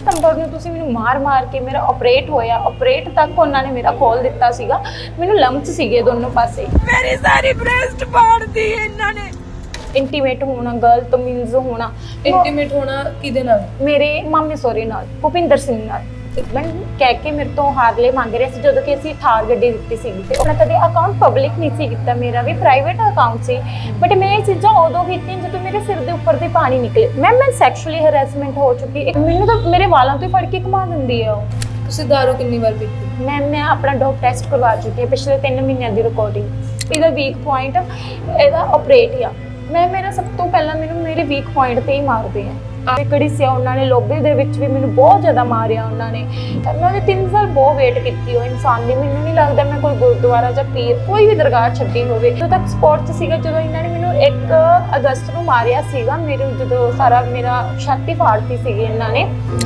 ਸਤੰਬਰ ਨੂੰ ਤੁਸੀਂ ਮੈਨੂੰ ਮਾਰ ਮਾਰ ਕੇ ਮੇਰਾ ਆਪਰੇਟ ਹੋਇਆ ਆਪਰੇਟ ਤੱਕ ਉਹਨਾਂ ਨੇ ਮੇਰਾ ਖੋਲ ਦਿੱਤਾ ਸੀਗਾ। ਮੈਨੂੰ ਲੰਪਸ ਸੀਗੇ ਦੋਨੋਂ ਪਾਸੇ। ਮੇਰੀ ਸਾਰੀ ਬ੍ਰੈਸਟ ਪਾੜਦੀ ਇਹਨਾਂ ਨੇ। ਇੰਟੀਮੇਟ ਹੋਣਾ ਗਲਤ ਮੀਨਸ ਹੋਣਾ। ਇੰਟੀਮੇਟ ਹੋਣਾ ਕਿਹਦੇ ਨਾਲ? ਮੇਰੇ ਮਾਮੇ ਸੋਰੇ ਨਾਲ ਭੁਪਿੰਦਰ ਸਿੰਘ ਨਾਲ। ਮੈਂ ਕਹਿ ਕੇ ਮੇਰੇ ਤੋਂ ਹਾਰਲੇ ਮੰਗ ਰਹੇ ਸੀ ਜਦੋਂ ਕਿ ਅਸੀਂ ਥਾਰ ਗੱਡੀ ਦਿੱਤੀ ਸੀ ਤੇ ਉਹਨਾਂ ਕਦੇ ਅਕਾਊਂਟ ਪਬਲਿਕ ਨਹੀਂ ਸੀ ਕੀਤਾ ਮੇਰਾ ਵੀ ਪ੍ਰਾਈਵੇਟ ਅਕਾਊਂਟ ਸੀ। ਬਟ ਮੈਂ ਇਹ ਚੀਜ਼ਾਂ ਉਦੋਂ ਕੀਤੀਆਂ ਜਦੋਂ ਮੇਰੇ ਸਿਰ ਦੇ ਉੱਪਰ ਦੇ ਪਾਣੀ ਨਿਕਲੇ। ਮੈਂ ਮੈਂ ਸੈਕਸ਼ੂਅਲੀ ਹਰੈਸਮੈਂਟ ਹੋ ਚੁੱਕੀ। ਇੱਕ ਮੈਨੂੰ ਤਾਂ ਮੇਰੇ ਵਾਲਾਂ ਤੋਂ ਹੀ ਫੜ ਕੇ ਘੁਮਾ ਦਿੰਦੀ ਹੈ ਉਹ। ਤੁਸੀਂ ਦਾਰੂ ਕਿੰਨੀ ਵਾਰ ਪੀਤੀ? ਮੈਂ ਮੈਂ ਆਪਣਾ ਡੋਪ ਟੈਸਟ ਕਰਵਾ ਚੁੱਕੀ ਹਾਂ ਪਿਛਲੇ 3 ਮਹੀਨਿਆਂ ਦੀ ਰਿਕਾਰਡਿੰਗ ਇਹਦਾ ਵੀਕ ਪੁਆਇੰਟ ਇਹਦਾ ਆਪਰੇਟ ਆ। ਮੈਂ ਮੇਰਾ ਸਭ ਤੋਂ ਪਹਿਲਾਂ ਮੈਨੂੰ ਮੇਰੇ ਵੀਕ ਪੁਆਇੰਟ ਤੇ ਹੀ ਮਾਰਦੇ ਆ। ਆ ਕਿਹੜੀ ਉਹਨਾਂ ਨੇ ਲੋਬੇ ਦੇ ਵਿੱਚ ਵੀ ਮੈਨੂੰ ਬਹੁਤ ਜ਼ਿਆਦਾ ਮਾਰਿਆ ਉਹਨਾਂ ਨੇ। ਤਾਂ ਮੈਂ ਉਹਦੇ 3 ਸਾਲ ਬਹੁਤ ਵੇਟ ਕੀਤੀ ਉਹ ਇਨਸਾਨ ਦੀ। ਮੈਨੂੰ ਨਹੀਂ ਲੱਗਦਾ ਮੈਂ ਕੋਈ ਗੁਰਦੁਆਰਾ ਜਾਂ ਪੀਰ, ਕੋਈ ਵੀ ਦਰਗਾਹ ਛੱਡੀ ਹੋਵੇ। ਜਦੋਂ ਤੱਕ ਸਪੋਰਟ 'ਚ ਸੀਗਾ, ਜਦੋਂ ਇਹਨਾਂ ਨੇ ਮੈਨੂੰ 1 ਅਗਸਤ ਨੂੰ ਮਾਰਿਆ ਸੀਗਾ। ਮੇਰੇ ਜਦੋਂ ਸਾਰਾ ਮੇਰਾ ਛਾਤੀ ਫਾੜਤੀ ਸੀਗੀ ਇਹਨਾਂ ਨੇ।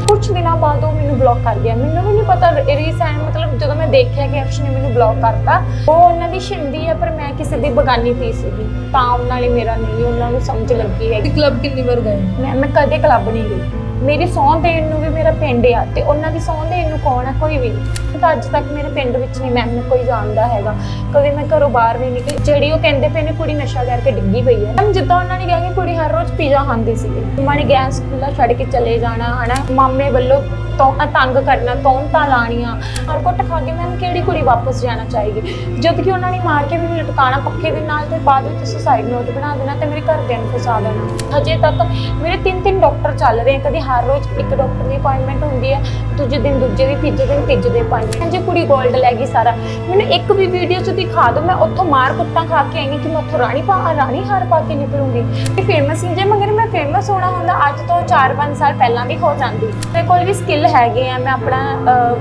ਕੁਝ ਦਿਨਾਂ ਬਾਅਦ ਉਹ ਮੈਨੂੰ ਬਲੌਕ ਕਰ ਗਿਆ। ਮੈਨੂੰ ਵੀ ਨਹੀਂ ਪਤਾ ਰੀਸੈਂਟ ਮਤਲਬ ਜਦੋਂ ਮੈਂ ਦੇਖਿਆ ਕਿ ਅਕਸ਼ ਨੇ ਮੈਨੂੰ ਬਲੌਕ ਕਰਤਾ ਉਹ ਉਹਨਾਂ ਦੀ ਸ਼ਿੰਦੀ ਹੈ ਪਰ ਮੈਂ ਕਿਸੇ ਦੀ ਬਗਾਨੀ ਧੀ ਸੀਗੀ। ਤਾਂ ਉਹਨਾਂ ਨੇ ਮੇਰਾ ਨਹੀਂ ਉਹਨਾਂ ਨੂੰ ਸਮਝ ਲੱਗੀ ਹੈ। ਤੁਸੀਂ ਕਲੱਬ ਕਿੰਨੀ ਵਾਰ ਗਏ? ਮੈਂ ਮੈਂ ਕਦੇ ਕਲੱਬ ਨਹੀਂ ਗਈ। ਮੇਰੀ ਸਹੁੰ ਦੇਣ ਨੂੰ ਵੀ ਮੇਰਾ ਪਿੰਡ ਆ ਤੇ ਉਹਨਾਂ ਦੀ ਸਹੁੰ ਦੇਣ ਨੂੰ ਕੌਣ ਹੈ? ਕੋਈ ਵੀ ਨਹੀਂ ਤਾਂ ਅੱਜ ਤੱਕ ਮੇਰੇ ਪਿੰਡ ਵਿੱਚ ਨਹੀਂ ਮੈਨੂੰ ਕੋਈ ਜਾਣਦਾ ਹੈਗਾ। ਕਦੇ ਮੈਂ ਘਰੋਂ ਬਾਹਰ ਵੀ ਨਿਕਲੀ ਜਿਹੜੀ ਉਹ ਕਹਿੰਦੇ ਪਏ ਨੇ, ਕੁੜੀ ਨਸ਼ਾ ਕਰਕੇ ਡਿੱਗੀ ਪਈ ਹੈ। ਮੈਂ ਜਿੱਦਾਂ ਉਹਨਾਂ ਨੇ ਕਿਹਾ ਕਿ ਕੁੜੀ ਹਰ ਰੋਜ਼ ਪੀਜ਼ਾ ਖਾਂਦੀ ਸੀ ਮਾਂ ਗੈਸ ਖੁੱਲਾ ਛੱਡ ਕੇ ਚਲੇ ਜਾਣਾ, ਹਨਾ? ਮਾਮੇ ਵੱਲੋਂ ਤੋਂ ਤੰਗ ਕਰਨਾ ਤੌਂਤਾਂ ਲਾਣੀਆਂ ਹਰ ਕੁੱਟ ਖਾ ਕੇ ਮੈਂ ਕਿਹੜੀ ਕੁੜੀ ਵਾਪਸ ਜਾਣਾ ਚਾਹੀਗੀ? ਜਦ ਕਿ ਉਹਨਾਂ ਨੇ ਮਾਰ ਕੇ ਮੈਨੂੰ ਲਟਕਾਣਾ ਪੱਖੇ ਦੇ ਨਾਲ ਤੇ ਬਾਅਦ ਵਿੱਚ ਸੁਸਾਈਡ ਨੋਟ ਬਣਾ ਦੇਣਾ ਤੇ ਮੇਰੇ ਘਰਦਿਆਂ ਨੂੰ ਫਸਾ ਦੇਣਾ। ਹਜੇ ਤੱਕ ਮੇਰੇ ਤਿੰਨ ਤਿੰਨ ਡਾਕਟਰ ਚੱਲ ਰਹੇ ਕਦੇ ਹਰ ਰੋਜ਼ ਇੱਕ ਡਾਕਟਰ ਦੀ ਅਪਾਇੰਟਮੈਂਟ ਹੁੰਦੀ ਹੈ, ਦੂਜੇ ਦਿਨ ਦੂਜੇ ਦੀ, ਤੀਜੇ ਦਿਨ ਤੀਜੇ ਦੇ ਅਪਾਇੰਟਮੈਂਟ ਜੇ ਕੁੜੀ ਗੋਲਡ ਲੈ ਗਈ ਸਾਰਾ। ਮੈਨੂੰ ਇੱਕ ਵੀ ਵੀਡੀਓ ਚ ਦਿਖਾ ਦਿਓ, ਮੈਂ ਉੱਥੋਂ ਮਾਰ ਕੁੱਟਾਂ ਖਾ ਕੇ ਆਈ ਹਾਂ ਕਿ ਮੈਂ ਉੱਥੋਂ ਰਾਣੀ ਪਾ ਰਾਣੀ ਹਾਰ ਪਾ ਕੇ ਨਿਕਲੂੰਗੀ। ਤੇ ਫੇਮਸ ਜੇ, ਮਗਰ ਮੈਂ ਫੇਮਸ ਹੋਣਾ ਹੁੰਦਾ, ਅੱਜ ਤੋਂ 4-5 ਸਾਲ ਪਹਿਲਾਂ ਵੀ ਹੋ ਜਾਂਦੀ। ਮੇਰੇ ਕੋਲ ਵੀ ਸਕਿੱਲ ਹੈਗੇ ਆ ਮੈਂ ਆਪਣਾ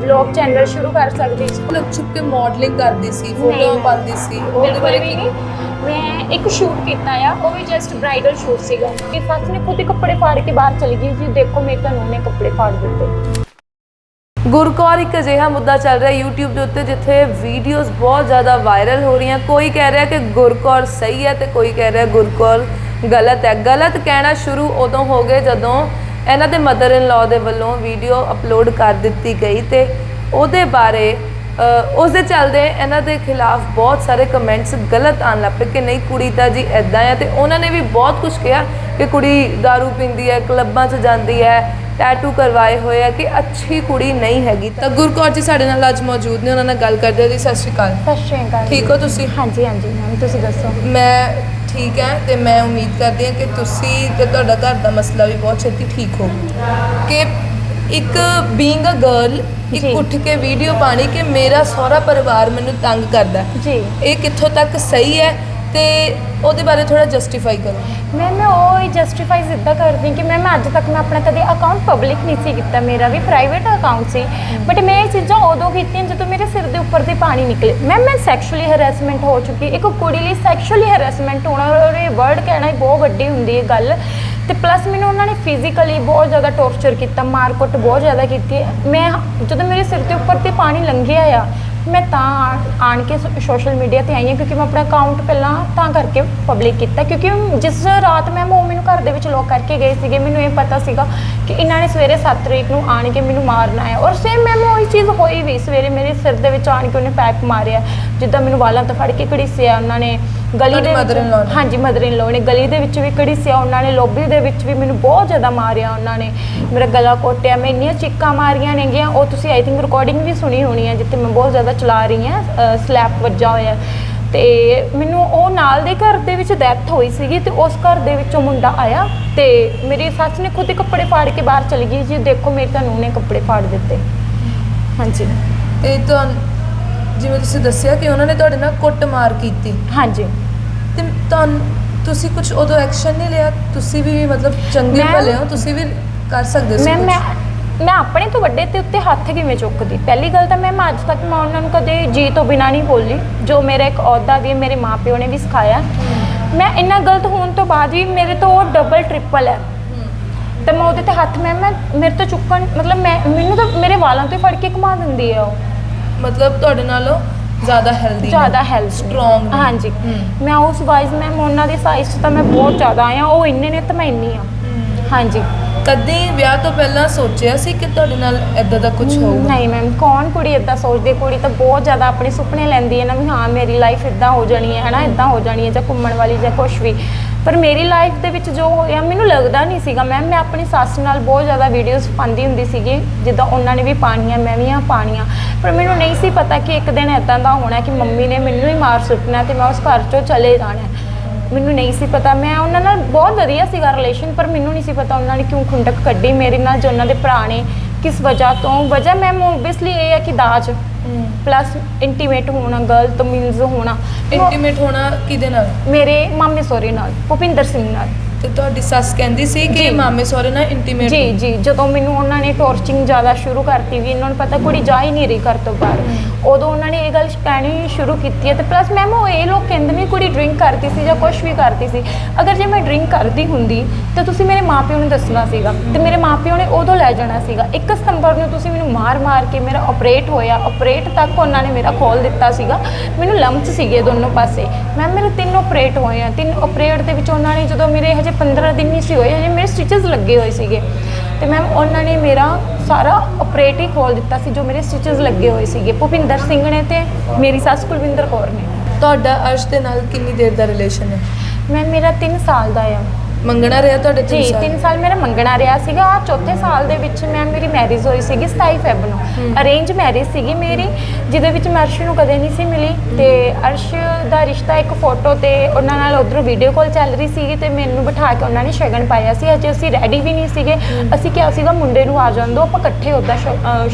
ਵਲੌਗ ਚੈਨਲ ਸ਼ੁਰੂ ਕਰ ਸਕਦੀ ਸੀ। ਮਤਲਬ ਛੁਪ ਕੇ ਮਾਡਲਿੰਗ ਕਰਦੀ ਸੀ ਫੋਟੋ ਨਹੀਂ। ਪਾਉਂਦੀ ਸੀ ਉਹਦੇ ਬਾਰੇ ਕੀ ਨਹੀਂ। ਮੈਂ ਇੱਕ ਸ਼ੂਟ ਕੀਤਾ ਆ ਉਹ ਵੀ ਜਸਟ ਬ੍ਰਾਈਡਲ ਸ਼ੂਟ ਸੀਗਾ। ਕਿ ਸੱਸ ਨੇ ਖੁਦ ਹੀ ਕੱਪੜੇ ਫਾੜ ਕੇ ਬਾਹਰ ਚਲੀ ਗਈ ਜੀ ਦੇਖੋ ਮੇਰੇ ਤਾਂ ਨੂੰਹ ਨੇ ਕੱਪੜੇ ਫਾੜ ਦਿੱਤੇ। ਗੁਰਕੌਰ ਇੱਕ ਅਜਿਹਾ ਮੁੱਦਾ ਚੱਲ ਰਿਹਾ YouTube ਦੇ ਉੱਤੇ ਜਿੱਥੇ ਵੀਡੀਓਜ਼ ਬਹੁਤ ਜ਼ਿਆਦਾ ਵਾਇਰਲ ਹੋ ਰਹੀਆਂ। ਕੋਈ ਕਹਿ ਰਿਹਾ ਕਿ ਗੁਰਕੌਰ ਸਹੀ ਹੈ ਤੇ ਕੋਈ ਕਹਿ ਰਿਹਾ ਗੁਰਕੌਰ ਗਲਤ ਹੈ। ਗਲਤ ਕਹਿਣਾ ਸ਼ੁਰੂ ਉਦੋਂ ਹੋ ਗਏ ਜਦੋਂ ਇਹਨਾਂ ਦੇ ਮਦਰ ਇਨ ਲਾਅ ਦੇ ਵੱਲੋਂ ਵੀਡੀਓ ਅਪਲੋਡ ਕਰ ਦਿੱਤੀ ਗਈ ਤੇ ਉਹਦੇ ਬਾਰੇ ਉਸ ਦੇ ਚੱਲਦੇ ਇਹਨਾਂ ਦੇ ਖਿਲਾਫ ਬਹੁਤ ਸਾਰੇ ਕਮੈਂਟਸ ਗਲਤ ਆਉਣ ਲੱਗ ਪਏ ਕਿ ਨਹੀਂ ਕੁੜੀ ਤਾਂ ਜੀ ਐਦਾਂ ਹੈ ਤੇ ਉਹਨਾਂ ਨੇ ਵੀ ਬਹੁਤ ਕੁਝ ਕਿਹਾ ਕਿ ਕੁੜੀ दारू ਪੀਂਦੀ ਹੈ ਕਲੱਬਾਂ 'ਚ ਜਾਂਦੀ ਹੈ ਟੈਟੂ ਕਰਵਾਏ ਹੋਏ ਆ ਕਿ ਅੱਛੀ ਕੁੜੀ ਨਹੀਂ ਹੈਗੀ। ਤਾਂ ਤਾਂ ਗੁਰਕੌਰ ਜੀ ਸਾਡੇ ਨਾਲ ਅੱਜ ਮੌਜੂਦ ਨੇ ਉਹਨਾਂ ਨਾਲ ਗੱਲ ਕਰਦੇ ਹਾਂ ਜੀ ਸਤਿ ਸ਼੍ਰੀ ਅਕਾਲ। ਸਤਿ ਸ਼੍ਰੀ ਅਕਾਲ ਠੀਕ ਹੋ ਤੁਸੀਂ? ਹਾਂਜੀ ਹਾਂਜੀ ਮੈਮ ਤੁਸੀਂ ਦੱਸੋ। ਮੈਂ ਠੀਕ ਹੈ ਤੇ ਮੈਂ ਉਮੀਦ ਕਰਦੀ ਹਾਂ ਕਿ ਤੁਸੀਂ ਤੇ ਤੁਹਾਡਾ ਘਰ ਦਾ ਮਸਲਾ ਵੀ ਬਹੁਤ ਛੇਤੀ ਠੀਕ ਹੋ ਕਿ ਇੱਕ ਬੀਇੰਗ ਅ ਗਰਲ ਇੱਕ ਜੀ। ਉੱਠ ਕੇ ਵੀਡੀਓ ਪਾਣੀ ਕਿ ਮੇਰਾ ਸਹੁਰਾ ਪਰਿਵਾਰ ਮੈਨੂੰ ਤੰਗ ਕਰਦਾ ਹੈ। ਜੀ ਇਹ ਕਿੱਥੋਂ ਤੱਕ ਸਹੀ ਹੈ ਤੇ ਉਹਦੇ ਬਾਰੇ ਥੋੜਾ ਜਸਟੀਫਾਈ ਕਰੋ ਮੈਂ ਮੈਂ ਉਹ ਹੀ ਜਸਟੀਫਾਈ ਇਦਾਂ ਕਰਦੀ ਕਿ ਮੈਂ ਮੈਂ ਅੱਜ ਤੱਕ ਮੈਂ ਆਪਣਾ ਕਦੇ ਅਕਾਊਂਟ ਪਬਲਿਕ ਨਹੀਂ ਸੀ ਕੀਤਾ। ਮੇਰਾ ਵੀ ਪ੍ਰਾਈਵੇਟ ਅਕਾਊਂਟ ਸੀ। ਬਟ ਮੈਂ ਇਹ ਚੀਜ਼ਾਂ ਉਦੋਂ ਕੀਤੀਆਂ ਜਦੋਂ ਮੇਰੇ ਸਿਰ ਦੇ ਉੱਪਰ ਦੇ ਪਾਣੀ ਨਿਕਲੇ। ਮੈਂ ਮੈਂ ਸੈਕਸ਼ੂਅਲੀ ਹਰੈਸਮੈਂਟ ਹੋ ਚੁੱਕੀ। ਇੱਕ ਕੁੜੀ ਲਈ ਸੈਕਸ਼ੂਅਲੀ ਹਰੈਸਮੈਂਟ ਹੋਣਾ ਔਰ ਇਹ ਵਰਡ ਕਹਿਣਾ ਹੀ ਬਹੁਤ ਵੱਡੀ ਹੁੰਦੀ ਹੈ ਗੱਲ। ਤੇ ਪਲੱਸ ਮੈਨੂੰ ਉਹਨਾਂ ਨੇ ਫਿਜ਼ੀਕਲੀ ਬਹੁਤ ਜ਼ਿਆਦਾ ਟੌਰਚਰ ਕੀਤਾ ਮਾਰਕੁੱਟ ਬਹੁਤ ਜ਼ਿਆਦਾ ਕੀਤੀ। ਮੈਂ ਜਦੋਂ ਮੇਰੇ ਸਿਰ ਦੇ ਉੱਪਰ ਤੇ ਪਾਣੀ ਲੰਘਿਆ ਆ ਮੈਂ ਤਾਂ ਆਣ- ਆਣ ਕੇ ਸੋਸ਼ਲ ਮੀਡੀਆ ਤੇ ਆਈ ਹਾਂ ਕਿਉਂਕਿ ਮੈਂ ਆਪਣਾ ਅਕਾਊਂਟ ਪਹਿਲਾਂ ਤਾਂ ਕਰਕੇ ਪਬਲਿਕ ਕੀਤਾ ਕਿਉਂਕਿ ਜਿਸ ਰਾਤ ਮੈਂ ਉਹ ਮੈਨੂੰ ਘਰ ਦੇ ਵਿੱਚ ਲੋਕ ਕਰਕੇ ਗਏ ਸੀਗੇ, ਮੈਨੂੰ ਇਹ ਪਤਾ ਸੀਗਾ ਕਿ ਇਹਨਾਂ ਨੇ ਸਵੇਰੇ 7 ਤਰੀਕ ਨੂੰ ਆਣ ਕੇ ਮੈਨੂੰ ਮਾਰਨਾ ਹੈ ਔਰ ਸੇਮ ਮੈਂ ਉਹੀ ਚੀਜ਼ ਹੋਈ ਵੀ, ਸਵੇਰੇ ਮੇਰੇ ਸਿਰ ਦੇ ਵਿੱਚ ਆਣ ਕੇ ਉਹਨੇ ਪੈਕ ਮਾਰਿਆ, ਜਿੱਦਾਂ ਮੈਨੂੰ ਵਾਲਾਂ ਤੋਂ ਫੜ ਕੇ ਘੜੀਸਿਆ ਉਹਨਾਂ ਨੇ। ਗਲੀ ਦੇ mother-in-law ਵਿੱਚ ਨੇ? ਹਾਂਜੀ ਮਦਰ ਇਨ ਲੋ ਨੇ। ਗਲੀ ਦੇ ਵਿੱਚ ਵੀ ਘੜੀਸਿਆ ਉਹਨਾਂ ਨੇ ਲੋਬੀ ਦੇ ਵਿੱਚ ਵੀ ਮੈਨੂੰ ਬਹੁਤ ਜ਼ਿਆਦਾ ਮਾਰਿਆ ਉਹਨਾਂ ਨੇ। ਮੇਰਾ ਗਲਾ ਕੋਟਿਆ ਮੈਂ ਇੰਨੀਆਂ ਚੀਕਾਂ ਮਾਰੀਆਂ ਨੇਗੀਆਂ। ਉਹ ਤੁਸੀਂ ਆਈ ਥਿੰਕ ਰਿਕਾਰਡਿੰਗ ਵੀ ਸੁਣੀ ਹੋਣੀ ਹੈ ਜਿੱਥੇ ਮੈਂ ਬਹੁਤ ਜ਼ਿਆਦਾ ਚਲਾ ਰਹੀ ਹਾਂ ਸਲੈਪ ਵੱਜਾ ਹੋਇਆ। ਤੇ ਮੈਨੂੰ ਉਹ ਨਾਲ ਦੇ ਘਰ ਦੇ ਵਿੱਚ ਡੈਥ ਹੋਈ ਸੀਗੀ ਤੇ ਉਸ ਘਰ ਦੇ ਵਿੱਚੋਂ ਮੁੰਡਾ ਆਇਆ ਤੇ ਮੇਰੀ ਸੱਸ ਨੇ ਖੁਦ ਹੀ ਕੱਪੜੇ ਫਾੜ ਕੇ ਬਾਹਰ ਚਲੀ ਗਈ ਜੀ। ਦੇਖੋ ਮੇਰੇ ਤਾਂ ਨੂੰਹ ਨੇ ਕੱਪੜੇ ਫਾੜ ਦਿੱਤੇ। ਹਾਂਜੀ। ਤੇ ਤੁਹਾਨੂੰ ਜਿਵੇਂ ਤੁਸੀਂ ਦੱਸਿਆ ਕਿ ਉਹਨਾਂ ਨੇ ਤੁਹਾਡੇ ਨਾਲ ਕੁੱਟਮਾਰ ਕੀਤੀ। ਹਾਂਜੀ। ਤੇ ਤੁਹਾਨੂੰ ਤੁਸੀਂ ਕੁਝ ਉਦੋਂ ਐਕਸ਼ਨ ਨਹੀਂ ਲਿਆ? ਤੁਸੀਂ ਵੀ ਮਤਲਬ ਚੰਗੇ ਮੈਂ- ਭਲੇ ਹੋ ਤੁਸੀਂ ਵੀ ਕਰ ਸਕਦੇ ਸੀ ਮੈਂ ਕੁਛ। ਮੈਂ ਮੈਂ ਆਪਣੇ ਤੋਂ ਵੱਡੇ ਤੇ ਉੱਤੇ ਹੱਥ ਕਿਵੇਂ ਚੁੱਕਦੀ? ਪਹਿਲੀ ਗੱਲ ਤਾਂ ਮੈਂ ਮੈਂ ਅੱਜ ਤੱਕ ਮੈਂ ਉਹਨਾਂ ਨੂੰ ਕਦੇ ਜੀ ਤੋਂ ਬਿਨਾ ਨਹੀਂ ਬੋਲੀ। ਜੋ ਮੇਰਾ ਇੱਕ ਅਹੁਦਾ ਵੀ ਮੇਰੇ ਮਾਪਿਓ ਨੇ ਵੀ ਸਿਖਾਇਆ। ਮੈਂ ਇੰਨਾ ਗਲਤ ਹੋਣ ਤੋਂ ਬਾਅਦ ਵੀ ਮੇਰੇ ਤੋਂ ਉਹ ਡਬਲ ਟ੍ਰਿਪਲ ਹੈ। ਤੇ ਮੈਂ ਉਹਦੇ ਤੇ ਹੱਥ ਮੈਂ ਮੈਂ ਮੇਰੇ ਤੋਂ ਚੁੱਕਣ ਮਤਲਬ ਮੈਂ ਮੈਨੂੰ ਤਾਂ ਮੇਰੇ ਵਾਲਾਂ ਤੋਂ ਹੀ ਫੜ ਕੇ ਘੁਮਾ ਦਿੰਦੀ ਹੈ ਉਹ। ਮਤਲਬ ਤੁਹਾਡੇ ਨਾਲੋਂ ਜ਼ਿਆਦਾ ਹੈਲਦੀ ਜ਼ਿਆਦਾ ਹੈਲਥ Strong ਨੇ। ਹਾਂਜੀ। ਮੈਂ ਉਸ ਵਾਈਜ਼ ਮੈਂ ਉਹਨਾਂ ਦੇ ਸਾਈਜ਼ 'ਚ ਤਾਂ ਮੈਂ ਬਹੁਤ ਜ਼ਿਆਦਾ ਆ ਉਹ ਇੰਨੇ ਨੇ ਤਾਂ ਮੈਂ ਇੰਨੀ ਆ ਹਾਂਜੀ। ਕਦੀ ਵਿਆਹ ਤੋਂ ਪਹਿਲਾਂ ਸੋਚਿਆ ਸੀ ਕਿ ਤੁਹਾਡੇ ਨਾਲ ਇਦਾਂ ਦਾ ਕੁਝ ਹੋਊਗਾ? ਨਹੀਂ ਮੈਮ ਕੌਣ ਕੁੜੀ ਇਦਾਂ ਸੋਚਦੀ ਹੈ? ਕੁੜੀ ਤਾਂ ਬਹੁਤ ਜ਼ਿਆਦਾ ਆਪਣੇ ਸੁਪਨੇ ਲੈਂਦੀ ਹੈ ਨਾ ਵੀ ਹਾਂ ਮੇਰੀ ਲਾਈਫ ਇਦਾਂ ਹੋ ਜਾਣੀ ਹੈ ਹਨਾ? ਇਦਾਂ ਹੋ ਜਾਣੀ ਹੈ ਜਾਂ ਘੁੰਮਣ ਵਾਲੀ ਜਾਂ ਕੁਝ ਵੀ। ਪਰ ਮੇਰੀ ਲਾਈਫ ਦੇ ਵਿੱਚ ਜੋ ਹੋਇਆ, ਮੈਨੂੰ ਲੱਗਦਾ ਨਹੀਂ ਸੀਗਾ। ਮੈਮ ਮੈਂ ਆਪਣੀ ਸੱਸ ਨਾਲ ਬਹੁਤ ਜ਼ਿਆਦਾ ਵੀਡੀਓਜ਼ ਪਾਉਂਦੀ ਹੁੰਦੀ ਸੀਗੀ, ਜਿੱਦਾਂ ਉਹਨਾਂ ਨੇ ਵੀ ਪਾਣੀਆਂ ਮੈਂ ਵੀ ਆ ਪਾਣੀਆਂ ਪਰ ਮੈਨੂੰ ਨਹੀਂ ਸੀ ਪਤਾ ਕਿ ਇੱਕ ਦਿਨ ਇਦਾਂ ਦਾ ਹੋਣਾ ਕਿ ਮੰਮੀ ਨੇ ਮੈਨੂੰ ਹੀ ਮਾਰ ਸੁੱਟਣਾ ਤੇ ਮੈਂ ਉਸ ਘਰ ਚੋਂ ਚਲੇ ਜਾਣਾ ਮੈਨੂੰ ਨਹੀਂ ਸੀ ਪਤਾ। ਮੈਂ ਉਹਨਾਂ ਨਾਲ ਬਹੁਤ ਵਧੀਆ ਸੀਗਾ ਰਿਲੇਸ਼ਨ ਪਰ ਮੈਨੂੰ ਨਹੀਂ ਸੀ ਪਤਾ ਉਹਨਾਂ ਨੇ ਕਿਉਂ ਖੁੰਡਕ ਕੱਢੀ। ਮੇਰੇ ਨਾਲ ਜੋ ਉਹਨਾਂ ਦੇ ਭਰਾ ਨੇ ਕਿਸ ਵਜ੍ਹਾ ਤੋਂ? ਵਜ੍ਹਾ ਮੈਮ ਓਬਵੀਅਸਲੀ ਇਹ ਹੈ ਕਿ ਦਾਜ ਪਲੱਸ ਇੰਟੀਮੇਟ ਹੋਣਾ ਗਲਤ ਮੀਨਸ ਹੋਣਾ। ਇੰਟੀਮੇਟ ਹੋਣਾ ਕਿਹਦੇ ਨਾਲ? ਮੇਰੇ ਮਾਮੇ ਸੋਰੇ ਨਾਲ ਭੁਪਿੰਦਰ ਸਿੰਘ ਨਾਲ। ਤੇ ਤੁਹਾਡੀ ਸੱਸ ਕਹਿੰਦੀ ਸੀ ਕਿ ਜੀ। ਮਾਮੇ ਸਹੁਰੇ ਨਾਲ ਇੰਟੀਮੇਟ ਜੀ ਜੀ ਜਦੋਂ ਮੈਨੂੰ ਉਹਨਾਂ ਨੇ ਟੌਰਚਿੰਗ ਜ਼ਿਆਦਾ ਸ਼ੁਰੂ ਕਰਤੀ ਵੀ ਇਹਨਾਂ ਨੂੰ ਪਤਾ ਕੁੜੀ ਜਾ ਹੀ ਨਹੀਂ ਰਹੀ ਘਰ ਤੋਂ ਬਾਹਰ। ਉਦੋਂ ਉਹਨਾਂ ਨੇ ਇਹ ਗੱਲ ਕਹਿਣੀ ਸ਼ੁਰੂ ਕੀਤੀ ਹੈ ਤੇ ਪਲੱਸ ਮੈਮ ਉਹ ਇਹ ਲੋਕ ਕਹਿੰਦੇ ਨੇ ਕੁੜੀ ਡਰਿੰਕ ਕਰਦੀ ਸੀ ਜਾਂ ਕੁਝ ਵੀ ਕਰਦੀ ਸੀ। ਅਗਰ ਜੇ ਮੈਂ ਡਰਿੰਕ ਕਰਦੀ ਹੁੰਦੀ ਤਾਂ ਤੁਸੀਂ ਮੇਰੇ ਮਾਪਿਓ ਨੂੰ ਦੱਸਣਾ ਸੀਗਾ ਤੇ ਮੇਰੇ ਮਾਪਿਓ ਨੇ ਉਦੋਂ ਲੈ ਜਾਣਾ ਸੀਗਾ। 1 ਸਤੰਬਰ ਨੂੰ ਤੁਸੀਂ ਮੈਨੂੰ ਮਾਰ-ਮਾਰ ਕੇ ਮੇਰਾ ਆਪਰੇਟ ਹੋਇਆ ਆਪਰੇਟ ਤੱਕ ਉਹਨਾਂ ਨੇ ਮੇਰਾ ਖੋਲ ਦਿੱਤਾ ਸੀਗਾ। ਮੈਨੂੰ ਲੰਪਸ ਸੀਗੇ ਦੋਨੋਂ ਪਾਸੇ। ਮੈਮ ਮੇਰੇ ਤਿੰਨ ਆਪਰੇਟ ਹੋਏ ਆ। ਤਿੰਨ ਆਪਰੇਟ ਦੇ ਵਿੱਚ ਉਹਨਾਂ ਨੇ ਜਦੋਂ ਮੇਰੇ ਹਜੇ 15 ਦਿਨ ਨਹੀਂ ਸੀ ਹੋਏ ਹਜੇ ਮੇਰੇ ਸਟਿਚਸ ਲੱਗੇ ਹੋਏ ਸੀਗੇ। ਤੇ ਮੈਮ ਉਹਨਾਂ ਨੇ ਮੇਰਾ ਸਾਰਾ ਆਪਰੇਟ ਹੀ ਖੋਲ ਦਿੱਤਾ ਸੀ ਜੋ ਮੇਰੇ ਸਟਿਚਸ ਲੱਗੇ ਹੋਏ ਸੀਗੇ। ਭੁਪਿੰਦਰ ਸਿੰਘ ਨੇ ਤੇ ਮੇਰੀ ਸੱਸ ਕੁਲਵਿੰਦਰ ਕੌਰ ਨੇ। ਤੁਹਾਡਾ ਅਰਸ਼ ਦੇ ਨਾਲ ਕਿੰਨੀ ਦੇਰ ਦਾ ਰਿਲੇਸ਼ਨ ਹੈ? ਮੈਂ ਮੇਰਾ 3 ਸਾਲ ਦਾ ਆ। ਮੰਗਣਾ ਰਿਹਾ ਤੁਹਾਡੇ ਜੀ ਤਿੰਨ ਸਾਲ? 3 ਸਾਲ ਮੇਰਾ ਮੰਗਣਾ ਰਿਹਾ ਸੀਗਾ। ਆਹ ਚੌਥੇ ਸਾਲ ਦੇ ਵਿੱਚ ਮੈਂ ਮੇਰੀ ਮੈਰਿਜ ਹੋਈ ਸੀਗੀ 27 ਫੈਬ ਨੂੰ। ਅਰੇਂਜ ਮੈਰਿਜ ਸੀਗੀ ਮੇਰੀ ਜਿਹਦੇ ਵਿੱਚ ਮੈਂ ਅਰਸ਼ ਨੂੰ ਕਦੇ ਨਹੀਂ ਸੀ ਮਿਲੀ। ਤੇ ਅਰਸ਼ ਦਾ ਰਿਸ਼ਤਾ ਇੱਕ ਫੋਟੋ ਤੇ ਉਹਨਾਂ ਨਾਲ ਉਧਰੋਂ ਵੀਡੀਓ ਕਾਲ ਚੱਲ ਰਹੀ ਸੀਗੀ ਤੇ ਮੈਨੂੰ ਬਿਠਾ ਕੇ ਉਹਨਾਂ ਨੇ ਸ਼ਗਨ ਪਾਇਆ ਸੀ। ਅਜੇ ਅਸੀਂ ਰੈਡੀ ਵੀ ਨਹੀਂ ਸੀਗੇ। ਅਸੀਂ ਕਿਹਾ ਸੀਗਾ ਮੁੰਡੇ ਨੂੰ ਆ ਜਾਣ ਦਿਓ ਆਪਾਂ ਇਕੱਠੇ ਉੱਦਾਂ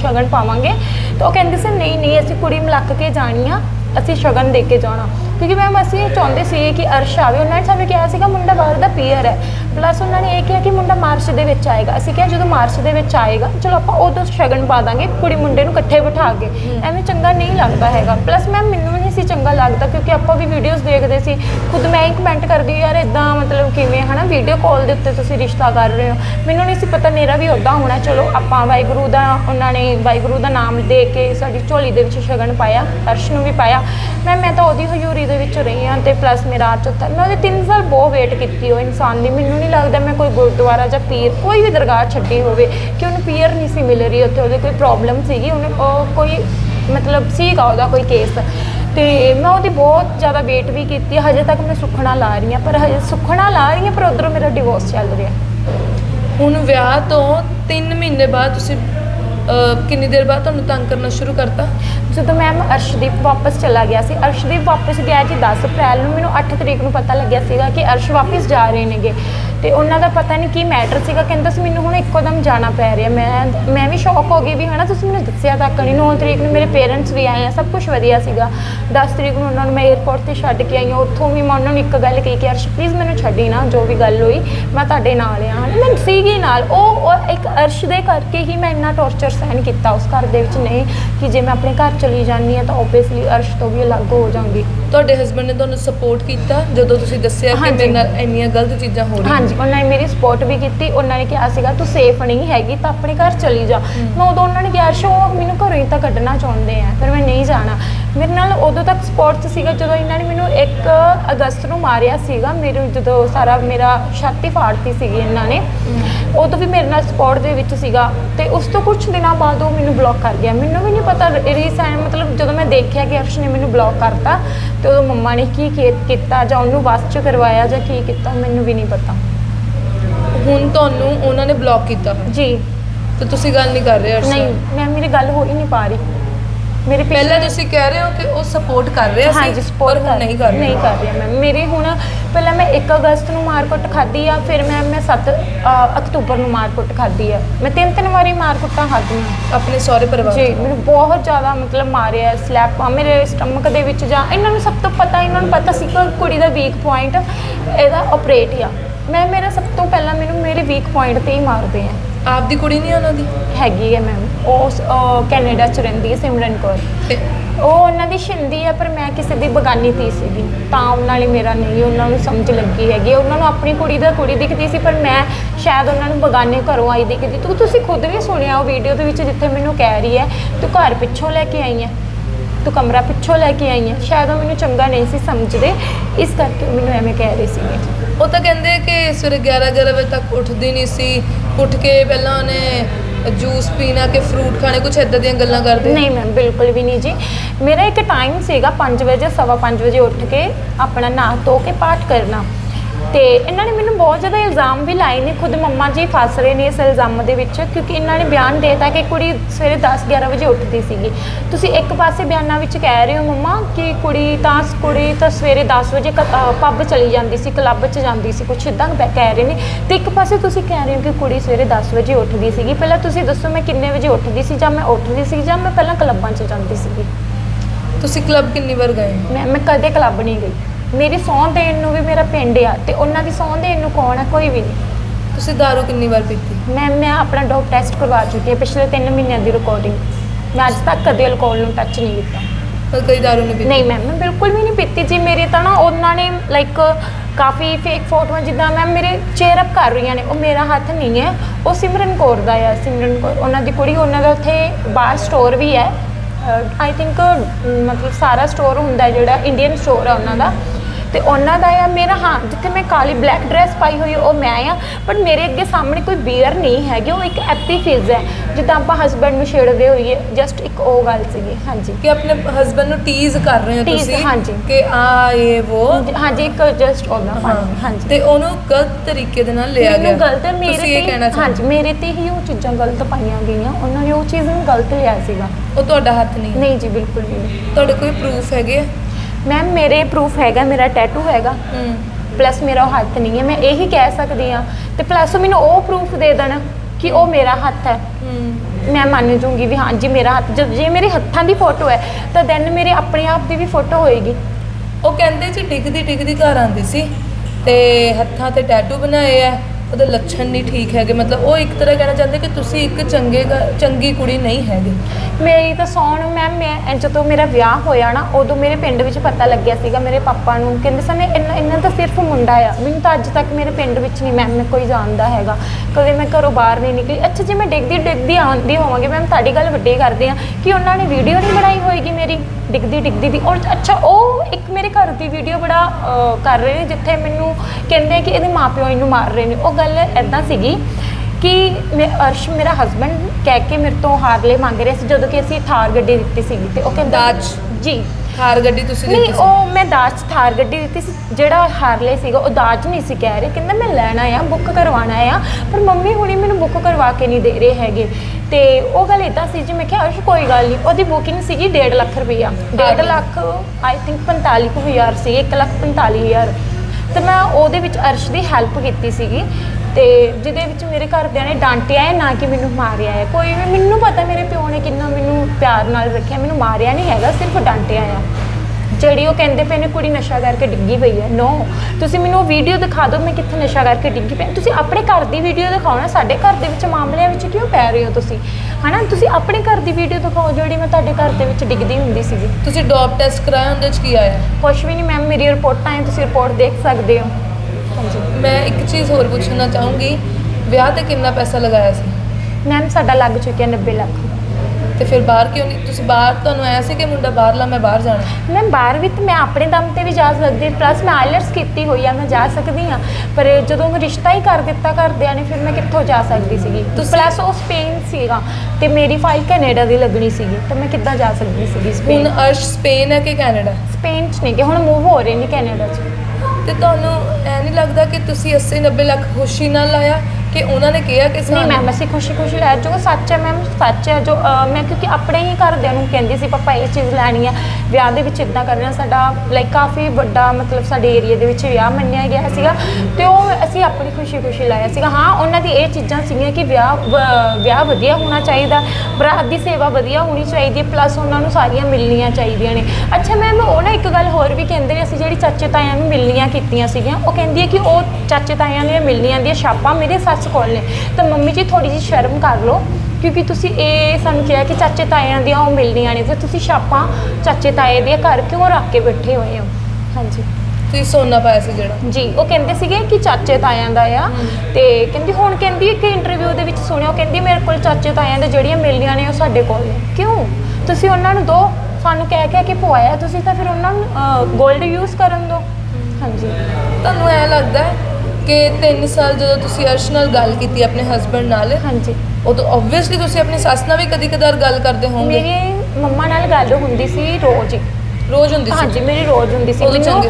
ਸ਼ਗਨ ਪਾਵਾਂਗੇ। ਤਾਂ ਉਹ ਕਹਿੰਦੇ ਸੀ ਨਹੀਂ ਨਹੀਂ ਅਸੀਂ ਕੁੜੀ ਮਿਲਕ ਕੇ ਜਾਣੀ ਆ। ਅਸੀਂ ਸ਼ਗਨ ਦੇ ਕੇ ਜਾਣਾ। ਕਿਉਂਕਿ ਮੈਮ ਅਸੀਂ ਇਹ ਚਾਹੁੰਦੇ ਸੀ ਕਿ ਅਰਸ਼ ਆਵੇ। ਉਹਨਾਂ ਨੇ ਸਾਨੂੰ ਕਿਹਾ ਸੀਗਾ, ਮੁੰਡਾ ਬਾਹਰ ਦਾ ਪੀਅਰ ਹੈ। ਪਲੱਸ ਉਹਨਾਂ ਨੇ ਇਹ ਕਿਹਾ ਕਿ ਮੁੰਡਾ ਮਾਰਚ ਦੇ ਵਿੱਚ ਆਏਗਾ। ਅਸੀਂ ਕਿਹਾ ਜਦੋਂ ਮਾਰਚ ਦੇ ਵਿੱਚ ਆਏਗਾ ਚਲੋ ਆਪਾਂ ਉਦੋਂ ਸ਼ਗਨ ਪਾ ਦਾਂਗੇ ਕੁੜੀ ਮੁੰਡੇ ਨੂੰ ਇਕੱਠੇ ਬਿਠਾ ਕੇ। ਐਵੇਂ ਚੰਗਾ ਨਹੀਂ ਲੱਗਦਾ ਹੈਗਾ। ਪਲੱਸ ਮੈਮ ਮੈਨੂੰ ਨਹੀਂ ਸੀ ਚੰਗਾ ਲੱਗਦਾ ਕਿਉਂਕਿ ਆਪਾਂ ਵੀ ਵੀਡੀਓਜ਼ ਦੇਖਦੇ ਸੀ। ਖੁਦ ਮੈਂ ਹੀ ਕਮੈਂਟ ਕਰਦੀ ਯਾਰ ਇਦਾਂ ਮਤਲਬ ਕਿਵੇਂ ਹਨਾ? ਵੀਡੀਓ ਕਾਲ ਦੇ ਉੱਤੇ ਤੁਸੀਂ ਰਿਸ਼ਤਾ ਕਰ ਰਹੇ ਹੋ। ਮੈਨੂੰ ਨਹੀਂ ਸੀ ਪਤਾ ਮੇਰਾ ਵੀ ਉੱਦਾਂ ਹੋਣਾ। ਚਲੋ ਆਪਾਂ ਵਾਹਿਗੁਰੂ ਦਾ ਉਹਨਾਂ ਨੇ ਵਾਹਿਗੁਰੂ ਦਾ ਨਾਮ ਦੇ ਕੇ ਸਾਡੀ ਝੋਲੀ ਦੇ ਵਿੱਚ ਸ਼ਗਨ ਪਾਇਆ ਅਰਸ਼ ਨੂੰ ਵੀ ਪਾਇਆ। ਮੈਂ ਮੈਂ ਤਾਂ ਉਹਦੀ ਹਜ਼ੂਰੀ ਦੇ ਵਿੱਚ ਰਹੀ ਹਾਂ ਤੇ ਪਲੱਸ ਮੇਰਾ ਚੌਥਾ। ਮੈਂ ਉਹਦੇ 3 ਸਾਲ ਬਹੁਤ ਵੇਟ ਕੀਤੀ ਉਹ ਇਨਸਾਨ ਦੀ। ਮੈਨੂੰ ਨਹੀਂ ਲੱਗਦਾ ਮੈਂ ਕੋਈ ਗੁਰਦੁਆਰਾ ਜਾਂ ਪੀਰ ਕੋਈ ਵੀ ਦਰਗਾਹ ਛੱਡੀ ਹੋਵੇ ਕਿ ਉਹਨੂੰ ਪੀਰ ਨਹੀਂ ਸੀ ਮਿਲ ਰਹੀ ਉੱਥੇ ਉਹਦੇ ਕੋਈ ਪ੍ਰੋਬਲਮ ਸੀਗੀ ਉਹਨੇ ਉਹ ਕੋਈ ਮਤਲਬ ਸੀਗਾ ਉਹਦਾ ਕੋਈ ਕੇਸ ਤੇ ਮੈਂ ਉਹਦੀ ਬਹੁਤ ਜ਼ਿਆਦਾ ਵੇਟ ਵੀ ਕੀਤੀ। ਹਜੇ ਤੱਕ ਮੈਂ ਸੁੱਖਣਾ ਲਾ ਰਹੀ ਹਾਂ ਪਰ ਹਜੇ ਸੁੱਖਣਾ ਲਾ ਰਹੀ ਹਾਂ ਪਰ ਉਧਰੋਂ ਮੇਰਾ ਡਿਵੋਰਸ ਚੱਲ ਰਿਹਾ। ਹੁਣ ਵਿਆਹ ਤੋਂ 3 ਮਹੀਨੇ ਬਾਅਦ ਤੁਸੀਂ ਕਿੰਨੀ ਦੇਰ ਬਾਅਦ ਤੁਹਾਨੂੰ ਤੰਗ ਕਰਨਾ ਸ਼ੁਰੂ ਕਰਤਾ? ਜਦੋਂ ਮੈਮ ਅਰਸ਼ਦੀਪ ਵਾਪਸ ਚਲਾ ਗਿਆ ਸੀ ਅਰਸ਼ਦੀਪ ਵਾਪਸ ਗਿਆ ਜੀ 10 ਅਪ੍ਰੈਲ ਨੂੰ ਮੈਨੂੰ 8 ਤਰੀਕ ਨੂੰ ਪਤਾ ਲੱਗਿਆ ਸੀਗਾ ਕਿ ਅਰਸ਼ ਵਾਪਸ ਜਾ ਰਹੇ ਨੇਗੇ। ਤੇ ਉਹਨਾਂ ਦਾ ਪਤਾ ਨਹੀਂ ਕੀ ਮੈਟਰ ਸੀਗਾ, ਕਹਿੰਦਾ ਸੀ ਮੈਨੂੰ ਹੁਣ ਇੱਕੋ ਦਮ ਜਾਣਾ ਪੈ ਰਿਹਾ। ਮੈਂ ਮੈਂ ਵੀ ਸ਼ੌਕ ਹੋ ਗਈ ਵੀ ਹਨਾ, ਤੁਸੀਂ ਮੈਨੂੰ ਦੱਸਿਆ ਤੱਕ ਨਹੀਂ 9 ਤਰੀਕ ਨੂੰ ਮੇਰੇ ਪੇਰੈਂਟਸ ਵੀ ਆਏ ਆ, ਸਭ ਕੁਝ ਵਧੀਆ ਸੀਗਾ। 10 ਤਰੀਕ ਨੂੰ ਉਹਨਾਂ ਨੂੰ ਮੈਂ 에ਅਰਪੋਰਟ ਤੇ ਛੱਡ ਕੇ ਆਈ ਹਾਂ, ਉੱਥੋਂ ਵੀ ਮੈਂ ਉਹਨਾਂ ਨੂੰ ਇੱਕ ਗੱਲ ਕਹੀ ਕਿ, ਅਰਸ਼ ਪਲੀਜ਼ ਮੈਨੂੰ ਛੱਡੀ ਨਾ, ਜੋ ਵੀ ਗੱਲ ਹੋਈ, ਮੈਂ ਤੁਹਾਡੇ ਨਾਲ ਆ। ਹਨਾ, ਮੈਂ ਸੀਗੀ ਨਾਲ। ਉਹ ਉਹ ਇੱਕ ਅਰਸ਼ ਦੇ ਕਰਕੇ ਹੀ ਮੈਂ ਇੰਨਾ ਟੌਰਚਰ ਸਹਿਨ ਕੀਤਾ ਉਸ ਘਰ ਦੇ ਵਿੱਚ, ਨਹੀਂ, ਕਿ ਜੇ ਮੈਂ ਆਪਣੇ ਘਰ ਚਲੀ ਜਾਂਦੀ ਹਾਂ ਤਾਂ ਓਬਵੀਅਸਲੀ ਅਰਸ਼ ਤੋਂ ਵੀ ਅਲੱਗ ਹੋ ਜਾਵਾਂਗੀ ਤੁਹਾਡੇ ਹਸਬੰਡ ਨੇ ਤੁਹਾਨੂੰ ਸਪੋਰਟ ਕੀਤਾ ਜਦੋਂ ਤੁਸੀਂ ਦੱਸਿਆ ਕਿ ਹਾਂਜੀ। ਮੇਰੇ ਨਾਲ ਇੰਨੀਆਂ ਗਲਤ ਚੀਜ਼ਾਂ ਹੋ ਰਹੀਆਂ ਹਾਂਜੀ ਉਹਨਾਂ ਨੇ ਮੇਰੀ ਸਪੋਰਟ ਵੀ ਕੀਤੀ ਉਹਨਾਂ ਨੇ ਕਿਹਾ ਸੀਗਾ ਤੂੰ ਸੇਫ ਨਹੀਂ ਹੈਗੀ ਤਾਂ ਆਪਣੇ ਘਰ ਚਲੀ ਜਾ। ਮੈਂ ਉਦੋਂ ਉਹਨਾਂ ਨੇ ਕਿਹਾ ਸ਼ੋ ਮੈਨੂੰ ਘਰੋਂ ਹੀ ਤਾਂ ਕੱਢਣਾ ਚਾਹੁੰਦੇ ਆ ਪਰ ਮੈਂ ਨਹੀਂ ਜਾਣਾ। ਮੇਰੇ ਨਾਲ ਉਦੋਂ ਤੱਕ ਸਪੋਰਟ ਸੀਗਾ ਜਦੋਂ ਇਹਨਾਂ ਨੇ ਮੈਨੂੰ 1 ਅਗਸਤ ਨੂੰ ਮਾਰਿਆ ਸੀਗਾ। ਮੇਰੇ ਜਦੋਂ ਸਾਰਾ ਮੇਰਾ ਛਾਤੀ ਫਾੜਤੀ ਸੀਗੀ ਇਹਨਾਂ ਨੇ। ਉਦੋਂ ਵੀ ਮੇਰੇ ਨਾਲ ਸਪੋਰਟ ਦੇ ਵਿੱਚ ਸੀਗਾ ਤੇ ਉਸ ਤੋਂ ਕੁਝ ਦਿਨਾਂ ਬਾਅਦ ਉਹ ਮੈਨੂੰ ਬਲੌਕ ਕਰ ਗਿਆ। ਮੈਨੂੰ ਵੀ ਨਹੀਂ ਪਤਾ ਰੀਸੈਂਟ ਮਤਲਬ ਜਦੋਂ ਮੈਂ ਦੇਖਿਆ ਕਿ ਅਰਸ਼ ਨੇ ਮੈਨੂੰ ਬਲੌਕ ਕਰਤਾ ਤੇ ਉਦੋਂ ਮੰਮਾ ਨੇ ਕੀ ਕੀਤਾ ਜਾਂ ਉਹਨੂੰ ਵਸ ਚ ਕਰਵਾਇਆ ਜਾਂ ਕੀ ਕੀਤਾ ਮੈਨੂੰ ਵੀ ਨਹੀਂ ਪਤਾ। ਹੁਣ ਤੁਹਾਨੂੰ ਉਹਨਾਂ ਨੇ ਬਲੌਕ ਕੀਤਾ? ਜੀ। ਤੇ ਤੁਸੀਂ ਗੱਲ ਨਹੀਂ ਕਰ ਰਹੇ ਅਰਸ਼ ਨਾਲ। ਨਹੀਂ ਮੈਂ ਮੇਰੀ ਗੱਲ ਹੋ ਹੀ ਨਹੀਂ ਪਾ ਰਹੀ। ਮੇਰੇ ਪਹਿਲਾਂ ਤੁਸੀਂ ਕਹਿ ਰਹੇ ਹੋ ਕਿ ਉਹ ਸਪੋਰਟ ਕਰ ਰਿਹਾ ਸੀ ਹਾਂਜੀ ਸਪੋਰਟ ਪਰ ਹੁਣ ਨਹੀਂ ਕਰ ਰਿਹਾ। ਨਹੀਂ ਕਰ ਰਿਹਾ ਮੈਂ ਮੇਰੀ ਹੁਣ ਪਹਿਲਾਂ ਮੈਂ 1 ਅਗਸਤ ਨੂੰ ਮਾਰਕੁੱਟ ਖਾਧੀ ਆ ਫਿਰ ਮੈਂ ਮੈਂ 7 ਅਕਤੂਬਰ ਨੂੰ ਮਾਰਕੁੱਟ ਖਾਧੀ ਆ। ਮੈਂ ਤਿੰਨ ਤਿੰਨ ਵਾਰੀ ਮਾਰਕੁੱਟਾਂ ਖਾਧੀਆਂ। ਆਪਣੇ ਸਹੁਰੇ ਪਰਿਵਾਰ ਜੀ ਮੈਨੂੰ ਬਹੁਤ ਜ਼ਿਆਦਾ ਮਤਲਬ ਮਾਰਿਆ ਸਲੈਪਾਂ ਮੇਰੇ ਸਟਮਕ ਦੇ ਵਿੱਚ ਜਾਂ ਇਹਨਾਂ ਨੂੰ ਸਭ ਤੋਂ ਪਤਾ ਇਹਨਾਂ ਨੂੰ ਪਤਾ ਸੀ ਕਿ ਕੁੜੀ ਦਾ ਵੀਕ ਪੁਆਇੰਟ ਇਹਦਾ ਆਪਰੇਟ ਆ। ਮੈਂ ਮੇਰਾ ਸਭ ਤੋਂ ਪਹਿਲਾਂ ਮੈਨੂੰ ਮੇਰੇ ਵੀਕ ਪੁਆਇੰਟ ਤੇ ਹੀ ਮਾਰਦੇ ਆ। ਆਪਦੀ ਕੁੜੀ ਨਹੀਂ ਉਹਨਾਂ ਦੀ? ਹੈਗੀ ਹੈ ਮੈਮ ਉਹ ਸ- ਅਹ ਕੈਨੇਡਾ ਚ ਰਹਿੰਦੀ ਹੈ ਸਿਮਰਨ ਕੌਰ। ਤੇ ਉਹ ਉਹਨਾਂ ਦੀ ਸ਼ਿੰਦੀ ਹੈ ਪਰ ਮੈਂ ਕਿਸੇ ਦੀ ਬਗਾਨੀ ਧੀ ਸੀਗੀ। ਤਾਂ ਉਹਨਾਂ ਲਈ ਮੇਰਾ ਨਹੀਂ ਉਹਨਾਂ ਨੂੰ ਸਮਝ ਲੱਗੀ ਹੈਗੀ। ਉਹਨਾਂ ਨੂੰ ਆਪਣੀ ਕੁੜੀ ਦਾ ਕੁੜੀ ਦਿਖਦੀ ਸੀ ਪਰ ਮੈਂ ਸ਼ਾਇਦ ਉਹਨਾਂ ਨੂੰ ਬਗਾਨੇ ਘਰੋਂ ਆਈ ਦਿਖਦੀ। ਤੂੰ ਤੁਸੀਂ ਖੁਦ ਵੀ ਸੁਣਿਆ ਉਹ ਵੀਡੀਓ ਦੇ ਵਿੱਚ ਜਿੱਥੇ ਮੈਨੂੰ ਕਹਿ ਰਹੀ ਹੈ ਤੂੰ ਘਰ ਪਿੱਛੋਂ ਲੈ ਕੇ ਆਈ ਹੈ। ਤੂੰ ਕਮਰਾ ਪਿੱਛੋਂ ਲੈ ਕੇ ਆਈ ਹੈ। ਸ਼ਾਇਦ ਉਹ ਮੈਨੂੰ ਚੰਗਾ ਨਹੀਂ ਸੀ ਸਮਝਦੇ। ਇਸ ਕਰਕੇ ਉਹ ਮੈਨੂੰ ਐਵੇਂ ਕਹਿ ਰਹੇ ਸੀਗੇ। ਉਹ ਤਾਂ ਕਹਿੰਦੇ ਕਿ ਸਵੇਰੇ 11 11 ਵਜੇ ਤੱਕ ਉੱਠਦੀ ਨਹੀਂ ਸੀ। ਉੱਠ ਕੇ ਪਹਿਲਾਂ ਉਹਨੇ ਜੂਸ ਪੀਣਾ ਕਿ ਫਰੂਟ ਖਾਣੇ ਕੁਝ ਇਦਾਂ ਦੀਆਂ ਗੱਲਾਂ ਕਰਦੇ? ਨਹੀਂ ਮੈਮ ਬਿਲਕੁਲ ਵੀ ਨਹੀਂ ਜੀ। ਮੇਰਾ ਇੱਕ ਟਾਈਮ ਸੀਗਾ 5 ਵਜੇ, ਸਵਾ ਪੰਜ ਵਜੇ ਉੱਠ ਕੇ ਆਪਣਾ ਨਹਾ ਧੋ ਕੇ ਪਾਠ ਕਰਨਾ। ਤੇ ਇਹਨਾਂ ਨੇ ਮੈਨੂੰ ਬਹੁਤ ਜ਼ਿਆਦਾ ਇਲਜ਼ਾਮ ਵੀ ਲਾਏ ਨੇ ਖੁਦ ਮੰਮਾ ਜੀ ਫਸ ਰਹੇ ਨੇ ਇਸ ਇਲਜ਼ਾਮ ਦੇ ਵਿੱਚ ਕਿਉਂਕਿ ਇਹਨਾਂ ਨੇ ਬਿਆਨ ਦੇਤਾ ਕਿ ਕੁੜੀ ਸਵੇਰੇ 10 11 ਵਜੇ ਉੱਠਦੀ ਸੀਗੀ। ਤੁਸੀਂ ਇੱਕ ਪਾਸੇ ਬਿਆਨਾਂ ਵਿੱਚ ਕਹਿ ਰਹੇ ਹੋ ਮੰਮਾ ਕਿ ਕੁੜੀ ਤਾਂ ਕੁੜੀ ਤਾਂ ਸਵੇਰੇ 10 ਵਜੇ ਪੱਬ ਚਲੀ ਜਾਂਦੀ ਸੀ ਕਲੱਬ 'ਚ ਜਾਂਦੀ ਸੀ ਕੁਛ ਇਦਾਂ ਕਹਿ ਰਹੇ ਨੇ। ਤੇ ਇੱਕ ਪਾਸੇ ਤੁਸੀਂ ਕਹਿ ਰਹੇ ਹੋ ਕਿ ਕੁੜੀ ਸਵੇਰੇ 10 ਵਜੇ ਉੱਠਦੀ ਸੀਗੀ। ਪਹਿਲਾਂ ਤੁਸੀਂ ਦੱਸੋ ਮੈਂ ਕਿੰਨੇ ਵਜੇ ਉੱਠਦੀ ਸੀ ਜਾਂ ਮੈਂ ਉੱਠਦੀ ਸੀ ਜਾਂ ਮੈਂ ਪਹਿਲਾਂ ਕਲੱਬਾਂ 'ਚ ਜਾਂਦੀ ਸੀਗੀ? ਤੁਸੀਂ ਕਲੱਬ ਕਿੰਨੀ ਵਾਰ ਗਏ? ਮੈਂ ਮੈਂ ਕਦੇ ਕਲੱਬ ਨਹੀਂ ਗਈ। ਮੇਰੀ ਸੌਂ ਦੇਣ ਨੂੰ ਵੀ ਮੇਰਾ ਪਿੰਡ ਆ ਤੇ ਉਹਨਾਂ ਦੀ ਸੌਂ ਦੇਣ ਨੂੰ ਕੌਣ ਆ? ਕੋਈ ਵੀ ਨਹੀਂ। ਤੁਸੀਂ ਦਾਰੂ ਕਿੰਨੀ ਵਾਰ ਪੀਤੀ? ਮੈਂ ਮੈਂ ਆਪਣਾ ਡੋਪ ਟੈਸਟ ਕਰਵਾ ਚੁੱਕੀ ਹਾਂ ਪਿਛਲੇ 3 ਮਹੀਨਿਆਂ ਦੀ ਰਿਕਾਰਡਿੰਗ ਮੈਂ ਅੱਜ ਤੱਕ ਕਦੇ ਅਲਕੋਹਲ ਨੂੰ ਟੱਚ ਨਹੀਂ ਕੀਤਾ। ਪਰ ਦਾਰੂ ਨਹੀਂ ਪੀਤੀ। ਨਹੀਂ ਮੈਮ ਮੈਂ ਬਿਲਕੁਲ ਵੀ ਨਹੀਂ ਪੀਤੀ। ਜੀ ਮੇਰੇ ਤਾਂ ਨਾ ਉਹਨਾਂ ਨੇ ਲਾਈਕ ਕਾਫੀ ਫੇਕ ਫੋਟੋਆਂ ਜਿੱਦਾਂ ਮੈਮ ਮੇਰੇ ਚੇਅਰ ਅਪ ਕਰ ਰਹੀਆਂ ਨੇ ਉਹ ਮੇਰਾ ਹੱਥ ਨਹੀਂ ਹੈ। ਉਹ ਸਿਮਰਨ ਕੌਰ ਦਾ ਆ ਸਿਮਰਨ ਕੌਰ। ਉਹਨਾਂ ਦੀ ਕੁੜੀ ਉਹਨਾਂ ਦਾ ਉੱਥੇ ਬਾਹਰ ਸਟੋਰ ਵੀ ਹੈ। ਆਈ ਥਿੰਕ ਮਤਲਬ ਸਾਰਾ ਸਟੋਰ ਹੁੰਦਾ ਜਿਹੜਾ ਇੰਡੀਅਨ ਸਟੋਰ ਆ ਉਹਨਾਂ ਦਾ। ਤੇ ਉਹਨਾਂ ਦਾ ਆ ਮੇਰਾ ਹਾਂ ਜਿੱਥੇ ਮੈਂ ਕਾਲੀ ਬਲੈਕ ਡਰੈਸ ਪਾਈ ਹੋਈ ਉਹ ਮੈਂ ਆ। ਬਟ ਮੇਰੇ ਅੱਗੇ ਸਾਹਮਣੇ ਕੋਈ ਬੀਅਰ ਨਹੀਂ ਹੈਗੀ ਉਹ ਇੱਕ ਐਪੀ ਫਿਜ਼ ਹੈ। ਜਿੱਦਾਂ ਆਪਾਂ ਹਸਬੰਡ ਨੂੰ ਛੇੜਦੇ ਹੋਈਏ ਜਸਟ ਇੱਕ ਉਹ ਗੱਲ ਸੀਗੀ ਹਾਂਜੀ। ਕਿ ਆਪਣੇ ਹਸਬੰਡ ਨੂੰ ਟੀਜ਼ ਕਰ ਰਹੇ ਹੋ Tease, ਤੁਸੀਂ। ਕਿ ਆ ਇਹ ਉਹ ਹਾਂਜੀ ਇੱਕ ਜਸਟ ਉਹਦਾ ਹਾਂ ਹਾਂਜੀ। ਤੇ ਉਹਨੂੰ ਗਲਤ ਤਰੀਕੇ ਦੇ ਨਾਲ ਲਿਆ ਗਿਆ। ਮੈਨੂੰ ਗਲਤ ਮੇਰੇ ਤੁਸੀਂ ਇਹ ਤੇ ਚਾਹੁੰਦੇ ਹਾਂਜੀ ਮੇਰੇ ਤੇ ਹੀ ਉਹ ਚੀਜ਼ਾਂ ਗਲਤ ਪਾਈਆਂ ਗਈਆਂ। ਉਹਨਾਂ ਨੇ ਉਹ ਚੀਜ਼ ਨੂੰ ਗਲਤ ਲਿਆ ਸੀਗਾ। ਉਹ ਤੁਹਾਡਾ ਹੱਥ ਨਹੀਂ ਹੈ। ਨਹੀਂ ਜੀ ਬਿਲਕੁਲ ਵੀ ਨਹੀਂ। ਤੁਹਾਡੇ ਕੋਈ ਪ੍ਰੂਫ ਹੈਗੇ ਆ? ਮੈਮ ਮੇਰੇ ਪ੍ਰੂਫ ਹੈਗਾ ਮੇਰਾ ਟੈਟੂ ਹੈਗਾ। ਪਲੱਸ ਮੇਰਾ ਉਹ ਹੱਥ ਨਹੀਂ ਹੈ ਮੈਂ ਇਹੀ ਕਹਿ ਸਕਦੀ ਆ ਤੇ ਪਲੱਸ ਮੈਨੂੰ ਉਹ ਪ੍ਰੂਫ ਦੇ ਦੇਣ ਕਿ ਉਹ ਮੇਰਾ ਹੱਥ ਹੈ। ਹੂੰ। ਮੈਂ ਮੰਨ ਜੂੰਗੀ ਵੀ ਹਾਂਜੀ ਮੇਰਾ ਹੱਥ ਜਦ ਜੇ ਮੇਰੇ ਹੱਥਾਂ ਦੀ ਫੋਟੋ ਹੈ ਤਾਂ ਦੈਨ ਮੇਰੇ ਆਪਣੇ ਆਪ ਦੀ ਵੀ ਫੋਟੋ ਹੋਏਗੀ। ਉਹ ਕਹਿੰਦੇ ਜੀ ਡਿੱਗਦੀ ਡਿੱਗਦੀ ਘਰ ਆਂਦੀ ਸੀ ਤੇ ਹੱਥਾਂ ਤੇ ਟੈਟੂ ਬਣਾਏ ਆ। ਉਹਦੇ ਲੱਛਣ ਨਹੀਂ ਠੀਕ ਹੈਗੇ। ਮਤਲਬ ਉਹ ਇੱਕ ਤਰ੍ਹਾਂ ਕਹਿਣਾ ਚਾਹੁੰਦੇ ਕਿ ਤੁਸੀਂ ਇੱਕ ਚੰਗੇ ਘ- ਚੰਗੀ ਕੁੜੀ ਨਹੀਂ ਹੈਗੇ। ਮੇਰੀ ਤਾਂ ਸੌਣ ਮੈਮ, ਮੈਂ ਐਂ ਜਦੋਂ ਮੇਰਾ ਵਿਆਹ ਹੋਇਆ ਨਾ, ਉਦੋਂ ਮੇਰੇ ਪਿੰਡ ਵਿੱਚ ਪਤਾ ਲੱਗਿਆ ਸੀਗਾ ਮੇਰੇ ਪਾਪਾ ਨੂੰ। ਕਹਿੰਦੇ ਸਨ ਇਹਨਾਂ ਇਹਨਾਂ ਦਾ ਸਿਰਫ ਮੁੰਡਾ ਆ ਮੈਨੂੰ ਤਾਂ ਅੱਜ ਤੱਕ ਮੇਰੇ ਪਿੰਡ ਵਿੱਚ ਨਹੀਂ ਮੈਮ ਕੋਈ ਜਾਣਦਾ ਹੈਗਾ। ਕਦੇ ਮੈਂ ਘਰੋਂ ਬਾਹਰ ਨਹੀਂ ਨਿਕਲੀ। ਅੱਛਾ ਜੇ ਮੈਂ ਡਿੱਗਦੀ ਡਿੱਗਦੀ ਆਉਂਦੀ ਹੋਵਾਂਗੀ ਮੈਮ ਤੁਹਾਡੀ ਗੱਲ ਵੱਡੀ ਕਰਦੇ ਆ ਕਿ ਉਹਨਾਂ ਨੇ ਵੀਡੀਓ ਨਹੀਂ ਬਣਾਈ ਹੋਏਗੀ ਮੇਰੀ? ਡਿੱਗਦੀ ਡਿੱਗਦੀ ਦੀ। ਔਰ ਅੱਛਾ ਉਹ ਇੱਕ ਮੇਰੇ ਘਰ ਦੀ ਵੀਡੀਓ ਬੜਾ ਅਹ, ਕਰ ਰਹੇ ਨੇ ਜਿੱਥੇ ਮੈਨੂੰ ਕਹਿੰਦੇ ਕਿ ਇਹਦੇ ਮਾਪਿਓ ਇਹਨੂੰ ਮਾਰ ਰਹੇ ਨੇ। ਉਹ ਗੱਲ ਐਦਾਂ ਸੀਗੀ ਕਿ ਮੈਂ ਅਰਸ਼ ਮੇਰਾ ਹਸਬੰਡ ਕਹਿ ਕੇ ਮੇਰੇ ਤੋਂ ਹਾਰਲੇ ਮੰਗ ਰਿਹਾ ਸੀ ਜਦੋਂ ਕਿ ਅਸੀਂ ਥਾਰ ਗੱਡੀ ਦਿੱਤੀ ਸੀਗੀ ਤੇ ਉਹ ਕਹਿੰਦਾ ਦਾਜ? ਜੀ। ਥਾਰ ਗੱਡੀ ਤੁਸੀਂ ਨਹੀਂ ਦਿੱਤੀ ਸੀ? ਉਹ ਮੈਂ ਦਾਜ 'ਚ ਥਾਰ ਗੱਡੀ ਦਿੱਤੀ ਸੀ ਜਿਹੜਾ ਹਾਰਲੇ ਸੀਗਾ ਉਹ ਦਾਜ ਨਹੀਂ ਸੀ ਕਹਿ ਰਹੇ। ਕਹਿੰਦਾ ਮੈਂ ਲੈਣਾ ਆ ਬੁੱਕ ਕਰਵਾਉਣਾ ਆ ਪਰ ਮੰਮੀ ਹੁਣੀ ਮੈਨੂੰ ਬੁੱਕ ਕਰਵਾ ਕੇ ਨਹੀਂ ਦੇ ਰਹੇ ਹੈਗੇ। ਤੇ ਉਹ ਗੱਲ ਇਦਾਂ ਸੀ ਜੀ ਮੈਂ ਕਿਹਾ ਅਰਸ਼ ਕੋਈ ਗੱਲ ਨਹੀਂ ਉਹਦੀ ਬੁਕਿੰਗ ਸੀਗੀ 1.5 ਲੱਖ ਰੁਪਈਆ। 1.5 ਲੱਖ ਆਈ ਥਿੰਕ 45 ਕੁ ਹਜ਼ਾਰ ਸੀ 1 ਲੱਖ 45 ਹਜ਼ਾਰ। ਤੇ ਮੈਂ ਉਹਦੇ ਵਿੱਚ ਅਰਸ਼ ਦੀ ਹੈਲਪ ਕੀਤੀ ਸੀਗੀ ਤੇ ਜਿਹਦੇ ਵਿੱਚ ਮੇਰੇ ਘਰਦਿਆਂ ਨੇ ਡਾਂਟਿਆ ਹੈ ਨਾ ਕਿ ਮੈਨੂੰ ਮਾਰਿਆ ਹੈ। ਕੋਈ ਵੀ ਮੈਨੂੰ ਪਤਾ ਮੇਰੇ ਪਿਓ ਨੇ ਕਿੰਨਾ ਮੈਨੂੰ ਪਿਆਰ ਨਾਲ ਰੱਖਿਆ, ਮੈਨੂੰ ਮਾਰਿਆ ਨਹੀਂ ਹੈਗਾ, ਸਿਰਫ ਡਾਂਟਿਆ ਆ। ਜਿਹੜੀ ਉਹ ਕਹਿੰਦੇ ਪਏ ਨੇ ਕੁੜੀ ਨਸ਼ਾ ਕਰਕੇ ਡਿੱਗੀ ਪਈ ਹੈ। ਨੋ ਤੁਸੀਂ ਮੈਨੂੰ ਉਹ ਵੀਡੀਓ ਦਿਖਾ ਦਿਓ ਮੈਂ ਕਿੱਥੇ ਨਸ਼ਾ ਕਰਕੇ ਡਿੱਗੀ ਪਈ। ਤੁਸੀਂ ਆਪਣੇ ਘਰ ਦੀ ਵੀਡੀਓ ਦਿਖਾਓ ਨਾ ਸਾਡੇ ਘਰ ਦੇ ਵਿੱਚ ਮਾਮਲਿਆਂ ਵਿੱਚ ਕਿਉਂ ਪੈ ਰਹੇ ਹੋ ਤੁਸੀਂ? ਹਨਾ ਤੁਸੀਂ ਆਪਣੇ ਘਰ ਦੀ ਵੀਡੀਓ ਦਿਖਾਓ ਜਿਹੜੀ ਮੈਂ ਤੁਹਾਡੇ ਘਰ ਦੇ ਵਿੱਚ ਡਿੱਗਦੀ ਹੁੰਦੀ ਸੀਗੀ। ਤੁਸੀਂ ਡੋਪ ਟੈਸਟ ਕਰਾਇਆ ਉਹਦੇ ਚ ਕੀ ਆਇਆ? ਕੁਛ ਵੀ ਨਹੀਂ ਮੈਮ ਮੇਰੀ ਰਿਪੋਰਟਾਂ ਹੈ ਤੁਸੀਂ ਰਿਪੋਰਟ ਦੇਖ ਸਕਦੇ ਹੋ। ਹਾਂਜੀ। ਮੈਂ ਇੱਕ ਚੀਜ਼ ਹੋਰ ਪੁੱਛਣਾ ਚਾਹੂੰਗੀ ਵਿਆਹ ਤੇ ਕਿੰਨਾ ਪੈਸਾ ਲਗਾਇਆ ਸੀ? ਮੈਮ ਸਾਡਾ ਲੱਗ ਚੁੱਕਿਆ 90 ਲੱਖ। ਤੇ ਫਿਰ ਬਾਹਰ ਕਿਉਂ ਨਹੀਂ? ਤੁਸੀਂ ਬਾਹਰ ਤੁਹਾਨੂੰ ਆਇਆ ਸੀ ਕਿ ਮੁੰਡਾ ਬਾਹਰਲਾ ਮੈਂ ਬਾਹਰ ਜਾਣਾ। ਮੈਂ ਬਾਹਰ ਵੀ ਤੇ ਮੈਂ ਆਪਣੇ ਦਮ ਤੇ ਵੀ ਜਾ ਸਕਦੀ ਪਲੱਸ ਮੈਂ ਆਈਲੈਟਸ ਕੀਤੀ ਹੋਈ ਆ ਮੈਂ ਜਾ ਸਕਦੀ ਆ। ਪਰ ਜਦੋਂ ਰਿਸ਼ਤਾ ਹੀ ਕਰ ਦਿੱਤਾ ਘਰਦਿਆਂ ਨੇ ਫਿਰ ਮੈਂ ਕਿੱਥੋਂ ਜਾ ਸਕਦੀ ਸੀਗੀ? ਪਲੱਸ ਉਹ ਸਪੇਨ ਸੀਗਾ ਤੇ ਮੇਰੀ ਫਾਈਲ ਕੈਨੇਡਾ ਦੀ ਲੱਗਣੀ ਸੀਗੀ ਤਾਂ ਮੈਂ ਕਿੱਦਾਂ ਜਾ ਸਕਦੀ ਸੀਗੀ ਹੁਣ ਸਪੇਨ ਅਰਸ਼ ਸਪੇਨ ਹੈ ਕਿ ਕੈਨੇਡਾ ਸਪੇਨ ਚ ਨਹੀਂ ਕਿ ਹੁਣ ਮੂਵ ਹੋ ਰਹੇ ਨੇ ਕੈਨੇਡਾ ਚ। ਤੇ ਤੁਹਾਨੂੰ ਐ ਨਹੀਂ ਲੱਗਦਾ ਕਿ ਤੁਸੀਂ 80 90 ਲੱਖ ਖੁਸ਼ੀ ਨਾਲ ਲਾਇਆ? ਕਿ ਉਹਨਾਂ ਨੇ ਕਿਹਾ ਕਿ ਨਹੀਂ ਸਾਨੂੰ ਮੈਮ ਅਸੀਂ ਖੁਸ਼ੀ ਖੁਸ਼ੀ ਲੈ ਜੋ ਸੱਚ ਹੈ ਮੈਮ ਸੱਚ ਹੈ ਜੋ ਅਹ, ਮੈਂ ਕਿਉਂਕਿ ਆਪਣੇ ਹੀ ਘਰਦਿਆਂ ਨੂੰ ਕਹਿੰਦੀ ਸੀ ਪਾਪਾ ਇਹ ਚੀਜ਼ ਲੈਣੀ ਹੈ। ਵਿਆਹ ਦੇ ਵਿੱਚ ਇਦਾਂ ਕਰਨਾ ਸਾਡਾ ਲਾਈਕ ਕਾਫੀ ਵੱਡਾ ਮਤਲਬ ਸਾਡੇ ਏਰੀਆ ਦੇ ਵਿੱਚ ਵਿਆਹ ਮੰਨਿਆ ਗਿਆ ਸੀਗਾ। ਤੇ ਉਹ ਅਸੀਂ ਆਪਣੀ ਖੁਸ਼ੀ ਖੁਸ਼ੀ ਲਾਇਆ ਸੀਗਾ। ਹਾਂ ਉਹਨਾਂ ਦੀ ਇਹ ਚੀਜ਼ਾਂ ਸੀਗੀਆਂ ਕਿ ਵਿਆਹ ਵ- ਵਿਆਹ ਵਧੀਆ ਹੋਣਾ ਚਾਹੀਦਾ। ਬਰਾਤ ਦੀ ਸੇਵਾ ਵਧੀਆ ਹੋਣੀ ਚਾਹੀਦੀ ਹੈ ਪਲੱਸ ਉਹਨਾਂ ਨੂੰ ਸਾਰੀਆਂ ਮਿਲਣੀਆਂ ਚਾਹੀਦੀਆਂ ਨੇ। ਅੱਛਾ ਮੈਮ ਉਹ ਨਾ ਇੱਕ ਗੱਲ ਹੋਰ ਵੀ ਕਹਿੰਦੇ ਨੇ ਅਸੀਂ ਜਿਹੜੀ ਚਾਚੇ ਤਾਇਆਂ ਨੂੰ ਮਿਲਣੀਆਂ ਕੀਤੀਆਂ ਸੀਗੀਆਂ ਉਹ ਕਹਿੰਦੀ ਹੈ ਕਿ ਉਹ ਚਾਚੇ ਤਾਇਆਂ ਦੀਆਂ ਮਿਲਣੀਆਂ ਦੀਆਂ ਛਾਪਾਂ ਮੇਰੇ ਸੱਸ ਕੋਲ ਨੇ। ਤਾਂ ਮੰਮੀ ਜੀ ਥੋੜੀ ਜਿਹੀ ਸ਼ਰਮ ਕਰ ਲਓ ਕਿਉਂਕਿ ਤੁਸੀਂ ਇਹ ਸਾਨੂੰ ਕਿਹਾ ਕਿ ਚਾਚੇ ਤਾਇਆਂ ਦੀਆਂ ਉਹ ਮਿਲਣੀਆਂ ਨੇ। ਤੇ ਤੁਸੀਂ ਛਾਪਾਂ ਚਾਚੇ ਤਾਏ ਦੀਆਂ ਘਰ ਕਿਉਂ ਰੱਖ ਕੇ ਬੈਠੇ ਹੋਏ ਹੋ? ਹਾਂਜੀ। ਤੁਸੀਂ ਸੋਨਾ ਪਾਇਆ ਸੀ ਜਿਹੜਾ? ਜੀ ਉਹ ਕਹਿੰਦੇ ਸੀਗੇ ਕਿ ਚਾਚੇ ਤਾਇਆਂ ਦਾ ਆ। ਤੇ ਕਹਿੰਦੀ ਹੁਣ ਕਹਿੰਦੀ ਕਿ ਇੰਟਰਵਿਊ ਦੇ ਵਿੱਚ ਸੁਣਿਓ ਕਹਿੰਦੀ ਮੇਰੇ ਕੋਲ ਚਾਚੇ ਤਾਇਆਂ ਦੇ ਜਿਹੜੀਆਂ ਮਿਲਣੀਆਂ ਨੇ ਉਹ ਸਾਡੇ ਕੋਲ ਨੇ। ਕਿਉਂ? ਤੁਸੀਂ ਉਹਨਾਂ ਨੂੰ ਦੋ। ਸਾਨੂੰ ਕਹਿ ਕਹਿ ਕੇ ਪਵਾਇਆ ਤੁਸੀਂ ਤਾਂ ਫਿਰ ਉਹਨਾਂ ਨੂੰ 골ਡ ਯੂਜ਼ ਕਰਨ ਦਿਓ ਹਾਂਜੀ। ਤੁਹਾਨੂੰ ਐ ਲੱਗਦਾ ਹੈ ਕਿ 3 ਸਾਲ ਜਦੋਂ ਤੁਸੀਂ ਅਰਸ਼ ਨਾਲ ਗੱਲ ਕੀਤੀ ਆਪਣੇ ਹਸਬੰਡ ਨਾਲ ਹਾਂਜੀ। ਉਦੋਂ ਆਬਵੀਅਸਲੀ ਤੁਸੀਂ ਆਪਣੀ ਸੱਸ ਨਾਲ ਵੀ ਕਦੀ-ਕਦਾਰ ਗੱਲ ਕਰਦੇ ਹੋਵੋਗੇ? ਮੇਰੀ ਮੰਮਾ ਨਾਲ ਗੱਲ ਹੁੰਦੀ ਸੀ ਰੋਜ਼ ਹੀ। ਰੋਜ਼ ਹੁੰਦੀ ਸੀ? ਹਾਂਜੀ ਮੇਰੀ ਰੋਜ਼ ਹੁੰਦੀ ਸੀ। ਉਦੋਂ ਚੰਗੇ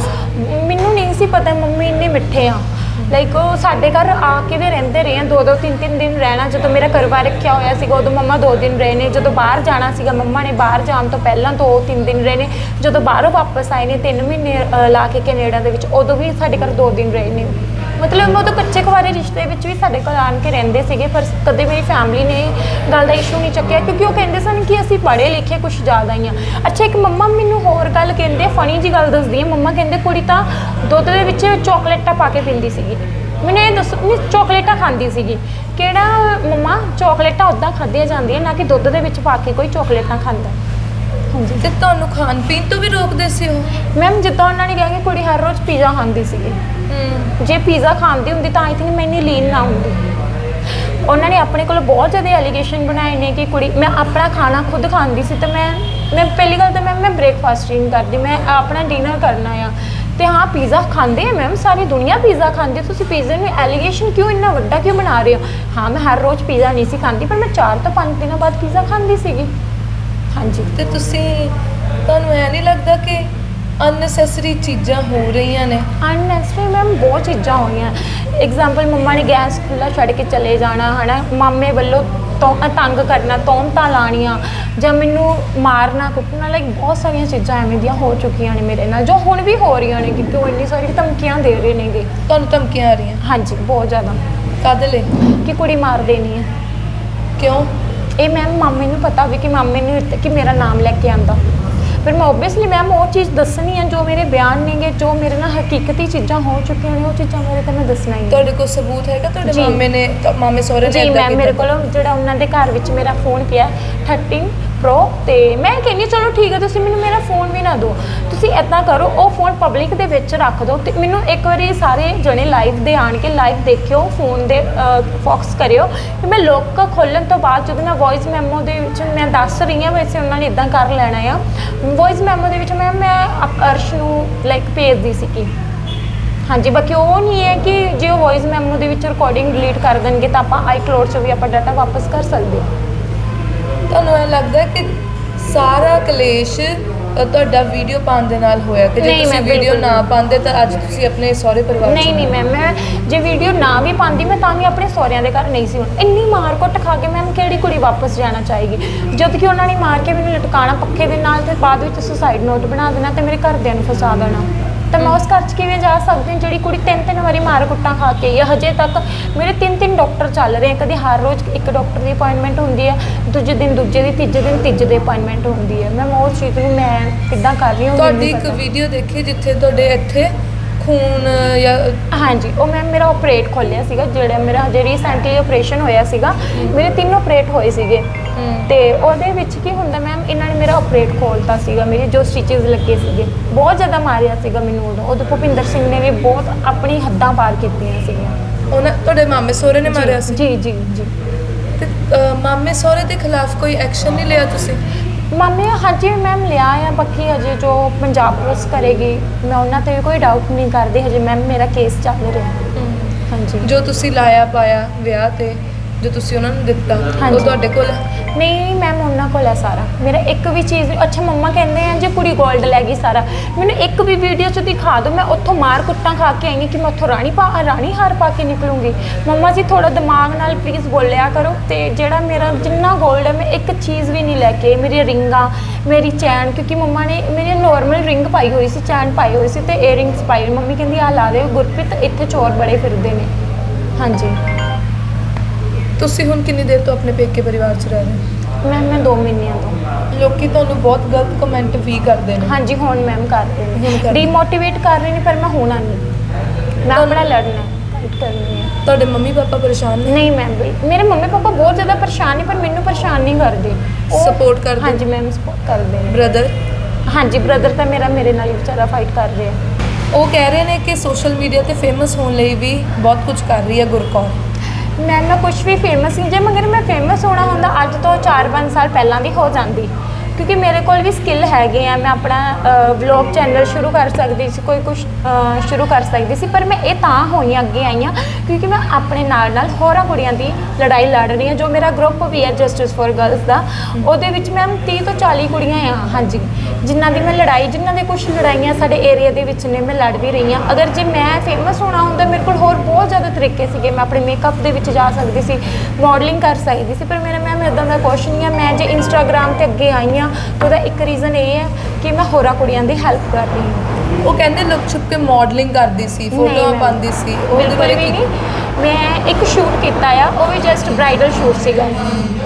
ਮੈਨੂੰ ਨਹੀਂ ਸੀ ਪਤਾ ਮੰਮੀ ਇੰਨੇ ਮਿੱਠੇ ਆ। ਲਾਈਕ ਉਹ ਸਾਡੇ ਘਰ ਆ ਕੇ ਵੀ ਰਹਿੰਦੇ ਰਹੇ ਆ। ਦੋ ਦੋ ਤਿੰਨ ਤਿੰਨ ਦਿਨ ਰਹਿਣਾ ਜਦੋਂ ਮੇਰਾ ਕਰਵਾ ਰੱਖਿਆ ਹੋਇਆ ਸੀਗਾ ਉਦੋਂ ਮੰਮਾ ਦੋ ਦਿਨ ਰਹੇ ਨੇ। ਜਦੋਂ ਬਾਹਰ ਜਾਣਾ ਸੀਗਾ ਮੰਮਾ ਨੇ ਬਾਹਰ ਜਾਣ ਤੋਂ ਪਹਿਲਾਂ ਦੋ ਤਿੰਨ ਦਿਨ ਰਹੇ ਨੇ। ਜਦੋਂ ਬਾਹਰੋਂ ਵਾਪਸ ਆਏ ਨੇ 3 ਮਹੀਨੇ ਅ, ਲਾ ਕੇ ਕੈਨੇਡਾ ਦੇ ਵਿੱਚ ਉਦੋਂ ਵੀ ਸਾਡੇ ਘਰ ਦੋ ਦਿਨ ਰਹੇ ਨੇ। ਮਤਲਬ ਉਹ ਤਾਂ ਕੱਚੇ ਕੁਵਾਰੇ ਰਿਸ਼ਤੇ ਵਿੱਚ ਵੀ ਸਾਡੇ ਕੋਲ ਆਣ ਕੇ ਰਹਿੰਦੇ ਸੀਗੇ ਪਰ ਕਦੇ ਮੇਰੀ ਫੈਮਿਲੀ ਨੇ ਗੱਲ ਦਾ ਇਸ਼ੂ ਨਹੀਂ ਚੱਕਿਆ ਕਿਉਂਕਿ ਉਹ ਕਹਿੰਦੇ ਸਨ ਕਿ ਅਸੀਂ ਪੜ੍ਹੇ ਲਿਖੇ ਕੁਝ ਜ਼ਿਆਦਾ ਹੀ ਆ। ਅੱਛਾ ਇੱਕ ਮੰਮਾ ਮੈਨੂੰ ਹੋਰ ਗੱਲ ਕਹਿੰਦੇ ਫਨੀ ਜੀ ਗੱਲ ਦੱਸਦੀ ਹੈ ਮੰਮਾ ਕਹਿੰਦੇ ਕੁੜੀ ਤਾਂ ਦੁੱਧ ਦੇ ਵਿੱਚ ਚਾਕਲੇਟਾਂ ਪਾ ਕੇ ਪੀਂਦੀ ਸੀਗੀ। ਮੈਨੂੰ ਇਹ ਦੱਸੋ ਨਹੀਂ ਚਾਕਲੇਟਾਂ ਖਾਂਦੀ ਸੀਗੀ। ਕਿਹੜਾ ਮੰਮਾ ਚਾਕਲੇਟਾਂ ਉਦਾਂ ਖਾਧੀਆਂ ਜਾਂਦੀਆਂ ਨਾ ਕਿ ਦੁੱਧ ਦੇ ਵਿੱਚ ਪਾ ਕੇ ਕੋਈ ਚਾਕਲੇਟਾਂ ਖਾਂਦਾ। ਹਾਂਜੀ। ਤੇ ਤੁਹਾਨੂੰ ਖਾਣ ਪੀਣ ਤੋਂ ਵੀ ਰੋਕਦੇ ਸੀ ਉਹ? ਮੈਮ ਜਿੱਦਾਂ ਉਹਨਾਂ ਨੇ ਕਿਹਾ ਕਿ ਕੁੜੀ ਹਰ ਰੋਜ਼ ਪੀਜ਼ਾ ਖਾਂਦੀ ਸੀਗੀ। ਜੇ ਪੀਜ਼ਾ ਖਾਂਦੀ ਹੁੰਦੀ ਤਾਂ ਆਈ ਥਿੰਕ ਮੈਂ ਇੰਨੀ ਲੀਨ ਨਾ ਹੁੰਦੀ। ਉਹਨਾਂ ਨੇ ਆਪਣੇ ਕੋਲ ਬਹੁਤ ਜ਼ਿਆਦਾ ਐਲੀਗੇਸ਼ਨ ਬਣਾਏ ਨੇ ਕਿ ਕੁੜੀ, ਮੈਂ ਆਪਣਾ ਖਾਣਾ ਖੁਦ ਖਾਂਦੀ ਸੀ ਤੇ ਮੈਂ ਮੈਂ ਪਹਿਲੀ ਗੱਲ ਤਾਂ ਮੈਮ ਮੈਂ ਬ੍ਰੇਕਫਾਸਟ ਨਹੀਂ ਕਰਦੀ, ਮੈਂ ਆਪਣਾ ਡਿਨਰ ਕਰਨਾ ਆ। ਤੇ ਹਾਂ ਪੀਜ਼ਾ ਖਾਂਦੇ ਆ ਮੈਮ ਸਾਰੀ ਦੁਨੀਆ ਪੀਜ਼ਾ ਖਾਂਦੀ ਤੁਸੀਂ ਪੀਜ਼ਾ ਨੂੰ ਐਲੀਗੇਸ਼ਨ ਕਿਉਂ ਇੰਨਾ ਵੱਡਾ ਕਿਉਂ ਬਣਾ ਰਹੇ ਹੋ? ਹਾਂ, ਮੈਂ ਹਰ ਰੋਜ਼ ਪੀਜ਼ਾ ਨਹੀਂ ਸੀ ਖਾਂਦੀ, ਪਰ ਮੈਂ 4 ਤੋਂ 5 ਦਿਨਾਂ ਬਾਅਦ ਪੀਜ਼ਾ ਖਾਂਦੀ ਸੀਗੀ। ਹਾਂਜੀ। ਤੇ ਤੁਸੀਂ, ਤੁਹਾਨੂੰ ਐ ਨਹੀਂ ਲੱਗਦਾ ਕਿ ਅਨਨੈਸੈਸਰੀ ਚੀਜ਼ਾਂ ਹੋ ਰਹੀਆਂ ਨੇ। ਅਨਨੈਸਰੀ ਮੈਮ ਬਹੁਤ ਚੀਜ਼ਾਂ ਹੋਈਆਂ ਐਗਜ਼ਾਮਪਲ ਮੰਮਾ ਨੇ ਗੈਸ ਖੁੱਲਾ ਛੱਡ ਕੇ ਚਲੇ ਜਾਣਾ ਹਨਾ? ਮਾਮੇ ਵੱਲੋਂ ਤੋਂ ਤੰਗ ਕਰਨਾ ਤੋਮਤਾਂ ਲਾਣੀਆਂ ਜਾਂ ਮੈਨੂੰ ਮਾਰਨਾ ਕੁੱਟਣਾ ਲਾਈਕ ਬਹੁਤ ਸਾਰੀਆਂ ਚੀਜ਼ਾਂ ਐਵੇਂ ਦੀਆਂ ਹੋ ਚੁੱਕੀਆਂ ਨੇ ਮੇਰੇ ਨਾਲ ਜੋ ਹੁਣ ਵੀ ਹੋ ਰਹੀਆਂ ਨੇ ਕਿਉਂਕਿ ਉਹ ਇੰਨੀ ਸਾਰੀ ਧਮਕੀਆਂ ਦੇ ਰਹੇ ਨੇਗੇ। ਤੁਹਾਨੂੰ ਧਮਕੀਆਂ ਆ ਰਹੀਆਂ? ਹਾਂਜੀ ਬਹੁਤ ਜ਼ਿਆਦਾ। ਕਾਹਦੇ ਲਈ? ਕਿ ਕੁੜੀ ਮਾਰ ਦੇਣੀ ਹੈ। ਕਿਉਂ? ਇਹ ਮੈਮ ਮਾਮੇ ਨੂੰ ਪਤਾ ਵੀ ਕਿ ਮਾਮੇ ਨੂੰ ਕਿ ਮੇਰਾ ਨਾਮ ਲੈ ਕੇ ਆਂਦਾ। ਪਰ ਮੈਂ ਓਬਵੀਅਸਲੀ ਮੈਮ ਉਹ ਚੀਜ਼ ਦੱਸਣੀ ਹੈ ਜੋ ਮੇਰੇ ਬਿਆਨ ਨੇਗੇ ਜੋ ਮੇਰੇ ਨਾਲ ਹਕੀਕਤੀ ਚੀਜ਼ਾਂ ਹੋ ਚੁੱਕੀਆਂ ਨੇ ਉਹ ਚੀਜ਼ਾਂ ਮੇਰੇ ਤੇ ਮੈਂ ਦੱਸਣਾ ਹੀ ਹੈ ਤੁਹਾਡੇ ਕੋਲ ਸਬੂਤ ਹੈਗਾ ਤੁਹਾਡੇ ਜੀ। ਮਾਮੇ ਨੇ ਤਾਂ ਮਾਮੇ ਸਹੁਰੇ ਨੇ ਜੀ ਏਦਾਂ ਮੈਮ ਮੇਰੇ ਕੀਤਾ? ਕੋਲ ਜਿਹੜਾ ਉਹਨਾਂ ਦੇ ਘਰ ਵਿੱਚ ਮੇਰਾ ਫੋਨ ਪਿਆ 13 ਪ੍ਰੋ ਤੇ ਮੈਂ ਕਹਿੰਦੀ ਚਲੋ ਠੀਕ ਹੈ, ਤੁਸੀਂ ਮੈਨੂੰ ਮੇਰਾ ਫੋਨ ਵੀ ਨਾ ਦਿਓ। ਤੁਸੀਂ ਇਦਾਂ ਕਰੋ, ਉਹ ਫੋਨ ਪਬਲਿਕ ਦੇ ਵਿੱਚ ਰੱਖ ਦਿਓ ਤੇ ਮੈਨੂੰ ਇੱਕ ਵਾਰੀ ਸਾਰੇ ਜਣੇ ਲਾਈਵ ਦੇ ਆਣ ਕੇ ਲਾਈਵ ਦੇਖਿਓ ਫੋਨ ਦੇ ਫੋਕਸ ਕਰਿਓ। ਕਿ ਮੈਂ ਲੋਕ ਖੋਲਣ ਤੋਂ ਬਾਅਦ ਜਦੋਂ ਮੈਂ ਵੌਇਸ ਮੈਮੋ ਦੇ ਵਿੱਚ ਮੈਂ ਦੱਸ ਰਹੀ ਹਾਂ, ਵੈਸੇ ਉਹਨਾਂ ਨੇ ਇਦਾਂ ਕਰ ਲੈਣਾ ਆ। ਵੌਇਸ ਮੈਮੋ ਦੇ ਵਿੱਚ ਮੈਂ ਮੈਂ ਅਰਸ਼ ਨੂੰ ਲਾਈਕ ਭੇਜਦੀ ਸੀ ਕਿ ਹਾਂਜੀ, ਬਾਕੀ ਉਹ ਨਹੀਂ ਹੈ ਕਿ ਜੇ ਉਹ ਵੌਇਸ ਮੈਮੋ ਦੇ ਵਿੱਚ ਰਿਕਾਰਡਿੰਗ ਡਿਲੀਟ ਕਰ ਦੇਣਗੇ ਤਾਂ ਆਪਾਂ ਆਈ ਕਲੋਡ 'ਚੋਂ ਵੀ ਆਪਾਂ ਡਾਟਾ ਵਾਪਸ ਕਰ ਸਕਦੇ ਹਾਂ। ਤੁਹਾਨੂੰ ਇਹ ਲੱਗਦਾ ਕਿ ਸਾਰਾ ਕਲੇਸ਼ ਅ, ਤੁਹਾਡਾ ਵੀਡੀਓ ਪਾਉਣ ਦੇ ਨਾਲ ਹੋਇਆ ਕਿ ਜੇ ਨਹੀਂ, ਤੁਸੀਂ ਮੈਂ ਵੀਡੀਓ ਬਿਲਕੁਲ ਨਾ ਪਾਉਂਦੇ ਤਾਂ ਅੱਜ ਤੁਸੀਂ ਆਪਣੇ ਸਹੁਰੇ ਪਰਿਵਾਰ 'ਚ ਨਹੀਂ ਨਹੀਂ ਮੈਮ ਮੈਂ ਜੇ ਵੀਡੀਓ ਨਾ ਵੀ ਪਾਉਂਦੀ ਮੈਂ ਤਾਂ ਵੀ ਆਪਣੇ ਸਹੁਰਿਆਂ ਦੇ ਘਰ ਨਹੀਂ ਸੀ ਹੁਣ। ਇੰਨੀ ਮਾਰ ਕੁੱਟ ਖਾ ਕੇ ਮੈਮ ਕਿਹੜੀ ਕੁੜੀ ਵਾਪਸ ਜਾਣਾ ਚਾਹੇਗੀ? ਜਦ ਕਿ ਉਹਨਾਂ ਨੇ ਮਾਰ ਕੇ ਮੈਨੂੰ ਲਟਕਾਣਾ ਪੱਖੇ ਦੇ ਨਾਲ ਤੇ ਬਾਅਦ ਵਿੱਚ ਸੁਸਾਈਡ ਨੋਟ ਬਣਾ ਦੇਣਾ ਤੇ ਮੇਰੇ ਘਰਦਿਆਂ ਨੂੰ ਫਸਾ ਦੇਣਾ। ਤਾਂ ਮੈਂ ਉਸ ਘਰ 'ਚ ਕਿਵੇਂ ਜਾ ਸਕਦੀ ਹਾਂ? ਜਿਹੜੀ ਕੁੜੀ ਤਿੰਨ ਤਿੰਨ ਵਾਰੀ ਮਾਰ ਕੁੱਟਾਂ ਖਾ ਕੇ ਆਈ ਹੈ ਹਜੇ ਤੱਕ ਮੇਰੇ ਤਿੰਨ ਤਿੰਨ ਡਾਕਟਰ ਚੱਲ ਰਹੇ ਆ। ਕਦੇ ਹਰ ਰੋਜ਼ ਇੱਕ ਡਾਕਟਰ ਦੀ ਅਪਾਇੰਟਮੈਂਟ ਹੁੰਦੀ ਹੈ ਦੂਜੇ ਦਿਨ ਦੂਜੇ ਦੀ ਤੀਜੇ ਦਿਨ ਤੀਜੇ ਦੀ ਅਪਾਇੰਟਮੈਂਟ ਹੁੰਦੀ ਹੈ ਮੈਂ ਉਸ ਚੀਜ਼ ਨੂੰ ਮੈਂ ਕਿੱਦਾਂ ਕਰ ਰਹੀ ਹਾਂ ਤੁਹਾਡੀ ਇੱਕ। ਵੀਡੀਓ ਦੇਖੀ ਜਿੱਥੇ ਤੁਹਾਡੇ ਇੱਥੇ ਖੂਨ ਜਾਂ ਹਾਂਜੀ ਉਹ ਮੈਮ ਮੇਰਾ ਆਪਰੇਟ ਖੋਲਿਆ ਸੀਗਾ ਜਿਹੜਾ ਮੇਰਾ ਹਜੇ ਰੀਸੈਂਟਲੀ ਆਪਰੇਸ਼ਨ ਹੋਇਆ ਸੀਗਾ। ਮੇਰੇ ਤਿੰਨ ਆਪਰੇਟ ਹੋਏ ਸੀਗੇ। ਤੇ ਉਹਦੇ ਵਿੱਚ ਕੀ ਹੁੰਦਾ ਮੈਮ ਇਹਨਾਂ ਨੇ ਮੇਰਾ ਆਪਰੇਟ ਖੋਲਤਾ ਸੀਗਾ ਮੇਰੇ ਜੋ ਸਟਿਚਸ ਲੱਗੇ ਸੀਗੇ ਬਹੁਤ ਜ਼ਿਆਦਾ ਮਾਰਿਆ ਸੀਗਾ ਮੈਨੂੰ ਉਦੋਂ। ਉਦੋਂ ਭੁਪਿੰਦਰ ਸਿੰਘ ਨੇ ਵੀ ਬਹੁਤ ਆਪਣੀ ਹੱਦਾਂ ਪਾਰ ਕੀਤੀਆਂ ਸੀਗੀਆਂ। ਉਹਨਾਂ ਤੁਹਾਡੇ ਮਾਮੇ ਸਹੁਰੇ ਨੇ ਮਾਰਿਆ ਸੀ? ਜੀ ਜੀ ਜੀ। ਤੇ ਅ, ਮਾਮੇ ਸਹੁਰੇ ਦੇ ਖਿਲਾਫ ਕੋਈ ਐਕਸ਼ਨ ਨਹੀਂ ਲਿਆ ਤੁਸੀਂ? ਮਾਮੇ ਹਾਂਜੀ ਮੈਮ ਲਿਆ ਆ ਬਾਕੀ ਹਜੇ ਜੋ ਪੰਜਾਬ ਪੁਲਿਸ ਕਰੇਗੀ ਮੈਂ ਉਹਨਾਂ ਤੇ ਵੀ ਕੋਈ ਡਾਊਟ ਨਹੀਂ ਕਰਦੀ ਹਜੇ ਮੈਮ ਮੇਰਾ ਕੇਸ ਚੱਲ ਰਿਹਾ। ਹਾਂਜੀ। ਜੋ ਤੁਸੀਂ ਲਾਇਆ ਪਾਇਆ ਵਿਆਹ ਤੇ ਜੋ ਤੁਸੀਂ ਉਹਨਾਂ ਨੂੰ ਦਿੱਤਾ ਉਹ ਹਾਂਜੀ। ਤੁਹਾਡੇ ਕੋਲ ਹੈ? ਨਹੀਂ ਮੈਮ ਉਹਨਾਂ ਕੋਲ ਹੈ ਸਾਰਾ। ਮੇਰਾ ਇੱਕ ਵੀ ਚੀਜ਼ ਅੱਛਾ, ਮੰਮਾ ਕਹਿੰਦੇ ਆ ਜੇ ਕੁੜੀ 골ਡ ਲੈ ਗਈ ਸਾਰਾ। ਮੈਨੂੰ ਇੱਕ ਵੀ ਵੀਡੀਓ 'ਚ ਦਿਖਾ ਦਿਓ, ਮੈਂ ਉੱਥੋਂ ਮਾਰ ਕੁੱਟਾਂ ਖਾ ਕੇ ਆਈ ਹਾਂ ਕਿ ਮੈਂ ਉੱਥੋਂ ਰਾਣੀ ਪਾ ਰਾਣੀ ਹਾਰ ਪਾ ਕੇ ਨਿਕਲੂੰਗੀ। ਮੰਮਾ ਜੀ ਥੋੜਾ ਦਿਮਾਗ ਨਾਲ ਪਲੀਜ਼ ਬੋਲਿਆ ਕਰੋ ਤੇ ਜਿਹੜਾ ਮੇਰਾ ਜਿੰਨਾ 골ਡ ਹੈ, ਮੈਂ ਇੱਕ ਚੀਜ਼ ਵੀ ਨਹੀਂ ਲੈ ਕੇ ਆਈ। ਮੇਰੀ ਰਿੰਗਾਂ, ਮੇਰੀ ਚੈਨ, ਕਿਉਂਕਿ ਮੰਮਾ ਨੇ ਮੇਰੀ ਨੋਰਮਲ ਰਿੰਗ ਪਾਈ ਹੋਈ ਸੀ, ਚੈਨ ਪਾਈ ਹੋਈ ਸੀ ਤੇ ਏਅਰਿੰਗਸ ਪਾਈ ਹੋਈ। ਮੰਮੀ ਕਹਿੰਦੀ ਆ ਲਾ ਦੇ ਗੁਰਪ੍ਰੀਤ ਇੱਥੇ ਚੋਰ ਬੜੇ ਫਿਰਦੇ ਨੇ। ਹਾਂਜੀ। ਤੁਸੀਂ ਹੁਣ ਕਿੰਨੀ ਦੇਰ ਤੋਂ ਆਪਣੇ ਪੇਕੇ ਪਰਿਵਾਰ 'ਚ ਰਹਿ ਰਹੇ ਹੋ? ਮੈਮ ਮੈਂ 2 ਮਹੀਨਿਆਂ ਤੋਂ। ਲੋਕੀ ਤੁਹਾਨੂੰ ਬਹੁਤ ਗਲਤ ਕਮੈਂਟ ਵੀ ਕਰਦੇ ਨੇ। ਹਾਂਜੀ ਹੁਣ ਮੈਮ ਕਰਦੇ ਹੁਣ ਨੇ। ਡੀਮੋਟੀਵੇਟ ਕਰ ਰਹੇ ਨੇ ਪਰ ਮੈਂ ਹੋਣਾ ਨਹੀਂ। ਮੈਂ ਆਪਣਾ ਲੜਨਾ ਫਾਈਟ ਕਰਨੀ ਹੈ। ਤੁਹਾਡੇ ਮੰਮੀ ਪਾਪਾ ਪਰੇਸ਼ਾਨ ਨੇ? ਨਹੀਂ ਮੈਮ ਮੇਰੇ ਮੰਮੀ ਪਾਪਾ ਬਹੁਤ ਜ਼ਿਆਦਾ ਪਰੇਸ਼ਾਨ ਨੇ ਪਰ ਮੈਨੂੰ ਪਰੇਸ਼ਾਨ ਨਹੀਂ ਕਰਦੇ। ਉਹ- Support ਕਰਦੇ? ਹਾਂਜੀ ਮੈਮ ਸਪੋਰਟ ਕਰਦੇ ਨੇ। ਬ੍ਰਦਰ ਹਾਂਜੀ ਬ੍ਰਦਰ ਤਾਂ ਮੇਰਾ ਮੇਰੇ ਨਾਲ ਹੀ ਵਿਚਾਰਾ ਫਾਈਟ ਕਰ ਰਿਹਾ ਉਹ ਕਹਿ ਰਹੇ ਨੇ ਕਿ ਸੋਸ਼ਲ ਮੀਡੀਆ ਤੇ ਫੇਮਸ ਹੋਣ ਲਈ ਵੀ ਬਹੁਤ ਕੁਝ ਕਰ ਰਹੀ ਹੈ ਗੁਰਕੌਰ। ਮੈਨੂੰ ਨਾ ਕੁਝ ਵੀ ਫੇਮਸ ਨਹੀਂ, ਜੇ ਮਗਰ ਮੈਂ ਫੇਮਸ ਹੋਣਾ ਹੁੰਦਾ, ਅੱਜ ਤੋਂ 4-5 ਸਾਲ ਪਹਿਲਾਂ ਦੀ ਹੋ ਜਾਂਦੀ। ਕਿਉਂਕਿ ਮੇਰੇ ਕੋਲ ਵੀ ਸਕਿੱਲ ਹੈਗੇ ਆ, ਮੈਂ ਆਪਣਾ ਵਲੌਗ ਚੈਨਲ ਸ਼ੁਰੂ ਕਰ ਸਕਦੀ ਸੀ, ਕੋਈ ਕੁਝ ਸ਼ੁਰੂ ਕਰ ਸਕਦੀ ਸੀ, ਪਰ ਮੈਂ ਇਹ ਤਾਂ ਹੋਈ ਅੱਗੇ ਆਈ ਹਾਂ ਕਿਉਂਕਿ ਮੈਂ ਆਪਣੇ ਨਾਲ ਨਾਲ ਹੋਰਾਂ ਕੁੜੀਆਂ ਦੀ ਲੜਾਈ ਲੜ ਰਹੀ ਹਾਂ ਜੋ ਮੇਰਾ ਗਰੁੱਪ ਵੀ ਹੈ ਜਸਟਿਸ ਫॉर ਗਰਲਸ ਦਾ, ਉਹਦੇ ਵਿੱਚ ਮੈਮ 30 ਤੋਂ 40 ਕੁੜੀਆਂ ਆ, ਹਾਂਜੀ, ਜਿਨ੍ਹਾਂ ਦੀ ਮੈਂ ਲੜਾਈ, ਜਿਨ੍ਹਾਂ ਦੇ ਕੁਝ ਲੜਾਈਆਂ ਸਾਡੇ ਏਰੀਆ ਦੇ ਵਿੱਚ ਨੇ, ਮੈਂ ਲੜ ਵੀ ਰਹੀ ਹਾਂ ਅਗਰ ਜੇ ਮੈਂ ਫੇਮਸ ਹੋਣਾ ਹੁੰਦਾ, ਮੇਰੇ ਕੋਲ ਹੋਰ ਬਹੁਤ ਜ਼ਿਆਦਾ ਤਰੀਕੇ ਸੀਗੇ, ਮੈਂ ਆਪਣੇ ਮੇਕਅਪ ਦੇ ਵਿੱਚ ਜਾ ਸਕਦੀ ਸੀ ਮਾਡਲਿੰਗ ਕਰ ਸਕਦੀ ਸੀ, ਪਰ ਮੇਰਾ ਮੈਮ ਇਦਾਂ ਦਾ ਕੁਛ ਨਹੀਂ ਹੈ ਮੈਂ ਜੇ ਇੰਸਟਾਗ੍ਰam ਤੇ ਅੱਗੇ ਆਈ ਹਾਂ ਤਾਂ ਉਹਦਾ ਇੱਕ ਰੀਜ਼ਨ ਇਹ ਹੈ ਕਿ ਮੈਂ ਹੋਰਾਂ ਕੁੜੀਆਂ ਦੀ ਹੈਲਪ ਕਰ ਰਹੀ ਹਾਂ। ਉਹ ਕਹਿੰਦੇ ਲੁਕ ਛੁਪ ਕੇ ਮਾਡਲਿੰਗ ਕਰਦੀ ਸੀ ਫੋਟੋਆਂ ma'am, ਪਾਉਂਦੀ ਸੀ ਉਹਦੇ ਬਿਲਕੁਲ ਬਾਰੇ ਵੀ ਕੀ ਨਹੀਂ। ਮੈਂ ਇੱਕ ਸ਼ੂਟ ਕੀਤਾ ਆ ਉਹ ਵੀ ਜਸਟ ਬ੍ਰਾਈਡਲ ਸ਼ੂਟ ਸੀਗਾ।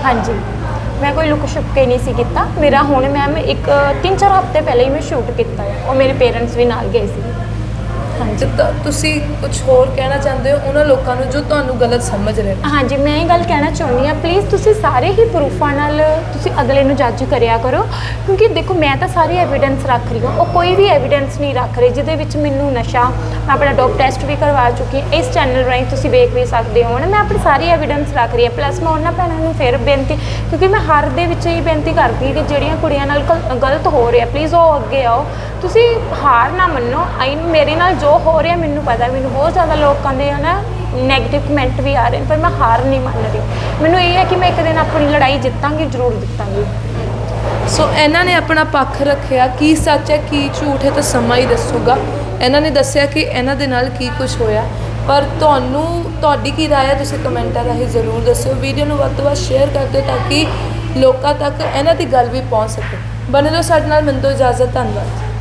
ਹਾਂਜੀ। ਮੈਂ ਕੋਈ ਲੁੱਕ ਛੁਪ ਕੇ ਨਹੀਂ ਸੀ ਕੀਤਾ। ਮੇਰਾ ਹੁਣ ਮੈਮ ਇੱਕ 3-4 ਹਫ਼ਤੇ ਪਹਿਲੇ ਹੀ ਮੈਂ ਸ਼ੂਟ ਕੀਤਾ ਆ। ਉਹ ਮੇਰੇ ਪੇਰੈਂਟਸ ਵੀ ਨਾਲ ਗਏ ਸੀ। ਹਾਂਜੀ। ਜਿੱਦਾਂ ਤੁਸੀਂ ਕੁਝ ਹੋਰ ਕਹਿਣਾ ਚਾਹੁੰਦੇ ਹੋ ਉਹਨਾਂ ਲੋਕਾਂ ਨੂੰ ਜੋ ਤੁਹਾਨੂੰ ਗਲਤ ਸਮਝ ਰਹੇ ਨੇ? ਹਾਂਜੀ ਮੈਂ ਇਹ ਗੱਲ ਕਹਿਣਾ ਚਾਹੁੰਦੀ ਹਾਂ ਪਲੀਜ਼ ਤੁਸੀਂ ਸਾਰੇ ਹੀ ਪ੍ਰੂਫਾਂ ਨਾਲ ਤੁਸੀਂ ਅਗਲੇ ਨੂੰ ਜੱਜ ਕਰਿਆ ਕਰੋ ਕਿਉਂਕਿ ਦੇਖੋ ਮੈਂ ਤਾਂ ਸਾਰੀ ਐਵੀਡੈਂਸ ਰੱਖ ਰਹੀ ਹਾਂ ਉਹ ਕੋਈ ਵੀ ਐਵੀਡੈਂਸ ਨਹੀਂ ਰੱਖ ਰਹੇ ਜਿਹਦੇ ਵਿੱਚ ਮੈਨੂੰ ਨਸ਼ਾ ਮੈਂ ਆਪਣਾ ਡੋਪ ਟੈਸਟ ਵੀ ਕਰਵਾ ਚੁੱਕੀ ਹਾਂ ਇਸ ਚੈਨਲ ਰਾਹੀਂ ਤੁਸੀਂ ਵੇਖ ਵੀ ਸਕਦੇ ਹੋ ਨਾ ਮੈਂ ਆਪਣੀ ਸਾਰੀ ਐਵੀਡੈਂਸ ਰੱਖ ਰਹੀ ਹਾਂ ਪਲੱਸ ਮੈਂ ਉਹਨਾਂ ਭੈਣਾਂ ਨੂੰ ਫਿਰ ਬੇਨਤੀ ਕਿਉਂਕਿ ਮੈਂ ਹਰ ਦੇ ਵਿੱਚ ਹੀ ਬੇਨਤੀ ਕਰਦੀ ਹਾਂ ਕਿ ਜਿਹੜੀਆਂ ਕੁੜੀਆਂ ਨਾਲ ਗਲ- ਗਲਤ ਹੋ ਰਿਹਾ ਪਲੀਜ਼ ਉਹ ਅੱਗੇ ਆਓ ਤੁਸੀਂ ਹਾਰ ਨਾ ਮੰਨੋ ਆਈ ਮੇਰੇ ਨਾਲ ਜੋ ਹੋ ਰਿਹਾ, ਮੈਨੂੰ ਪਤਾ ਮੈਨੂੰ ਬਹੁਤ ਜ਼ਿਆਦਾ ਲੋਕਾਂ ਦੇ ਨਾ ਨੈਗੇਟਿਵ ਕਮੈਂਟ ਵੀ ਆ ਰਹੇ ਨੇ, ਪਰ ਮੈਂ ਹਾਰ ਨਹੀਂ ਮੰਨ ਰਹੀ। ਮੈਨੂੰ ਇਹ ਹੈ ਕਿ ਮੈਂ ਇੱਕ ਦਿਨ ਆਪਣੀ ਲੜਾਈ ਜਿੱਤਾਂਗੀ, ਜ਼ਰੂਰ ਜਿੱਤਾਂਗੀ। ਸੋ ਇਹਨਾਂ ਨੇ ਆਪਣਾ ਪੱਖ ਰੱਖਿਆ, ਕੀ ਸੱਚ ਹੈ, ਕੀ ਝੂਠ ਹੈ, ਤਾਂ ਸਮਾਂ ਹੀ ਦੱਸੂਗਾ। ਇਹਨਾਂ ਨੇ ਦੱਸਿਆ ਕਿ ਇਹਨਾਂ ਦੇ ਨਾਲ ਕੀ ਕੁਝ ਹੋਇਆ। ਪਰ ਤੁਹਾਨੂੰ, ਤੁਹਾਡੀ ਕੀ ਰਾਏ ਹੈ, ਤੁਸੀਂ ਕਮੈਂਟਾਂ ਰਾਹੀਂ ਜ਼ਰੂਰ ਦੱਸਿਓ। ਵੀਡੀਓ ਨੂੰ ਵੱਧ ਤੋਂ ਵੱਧ ਸ਼ੇਅਰ ਕਰ ਦਿਓ, ਤਾਂ ਕਿ ਲੋਕਾਂ ਤੱਕ ਇਹਨਾਂ ਦੀ ਗੱਲ ਵੀ ਪਹੁੰਚ ਸਕੇ। ਬਣੇ ਰਹੋ ਸਾਡੇ ਨਾਲ ਮੈਨੂੰ ਦਿਓ ਇਜਾਜ਼ਤ, ਧੰਨਵਾਦ।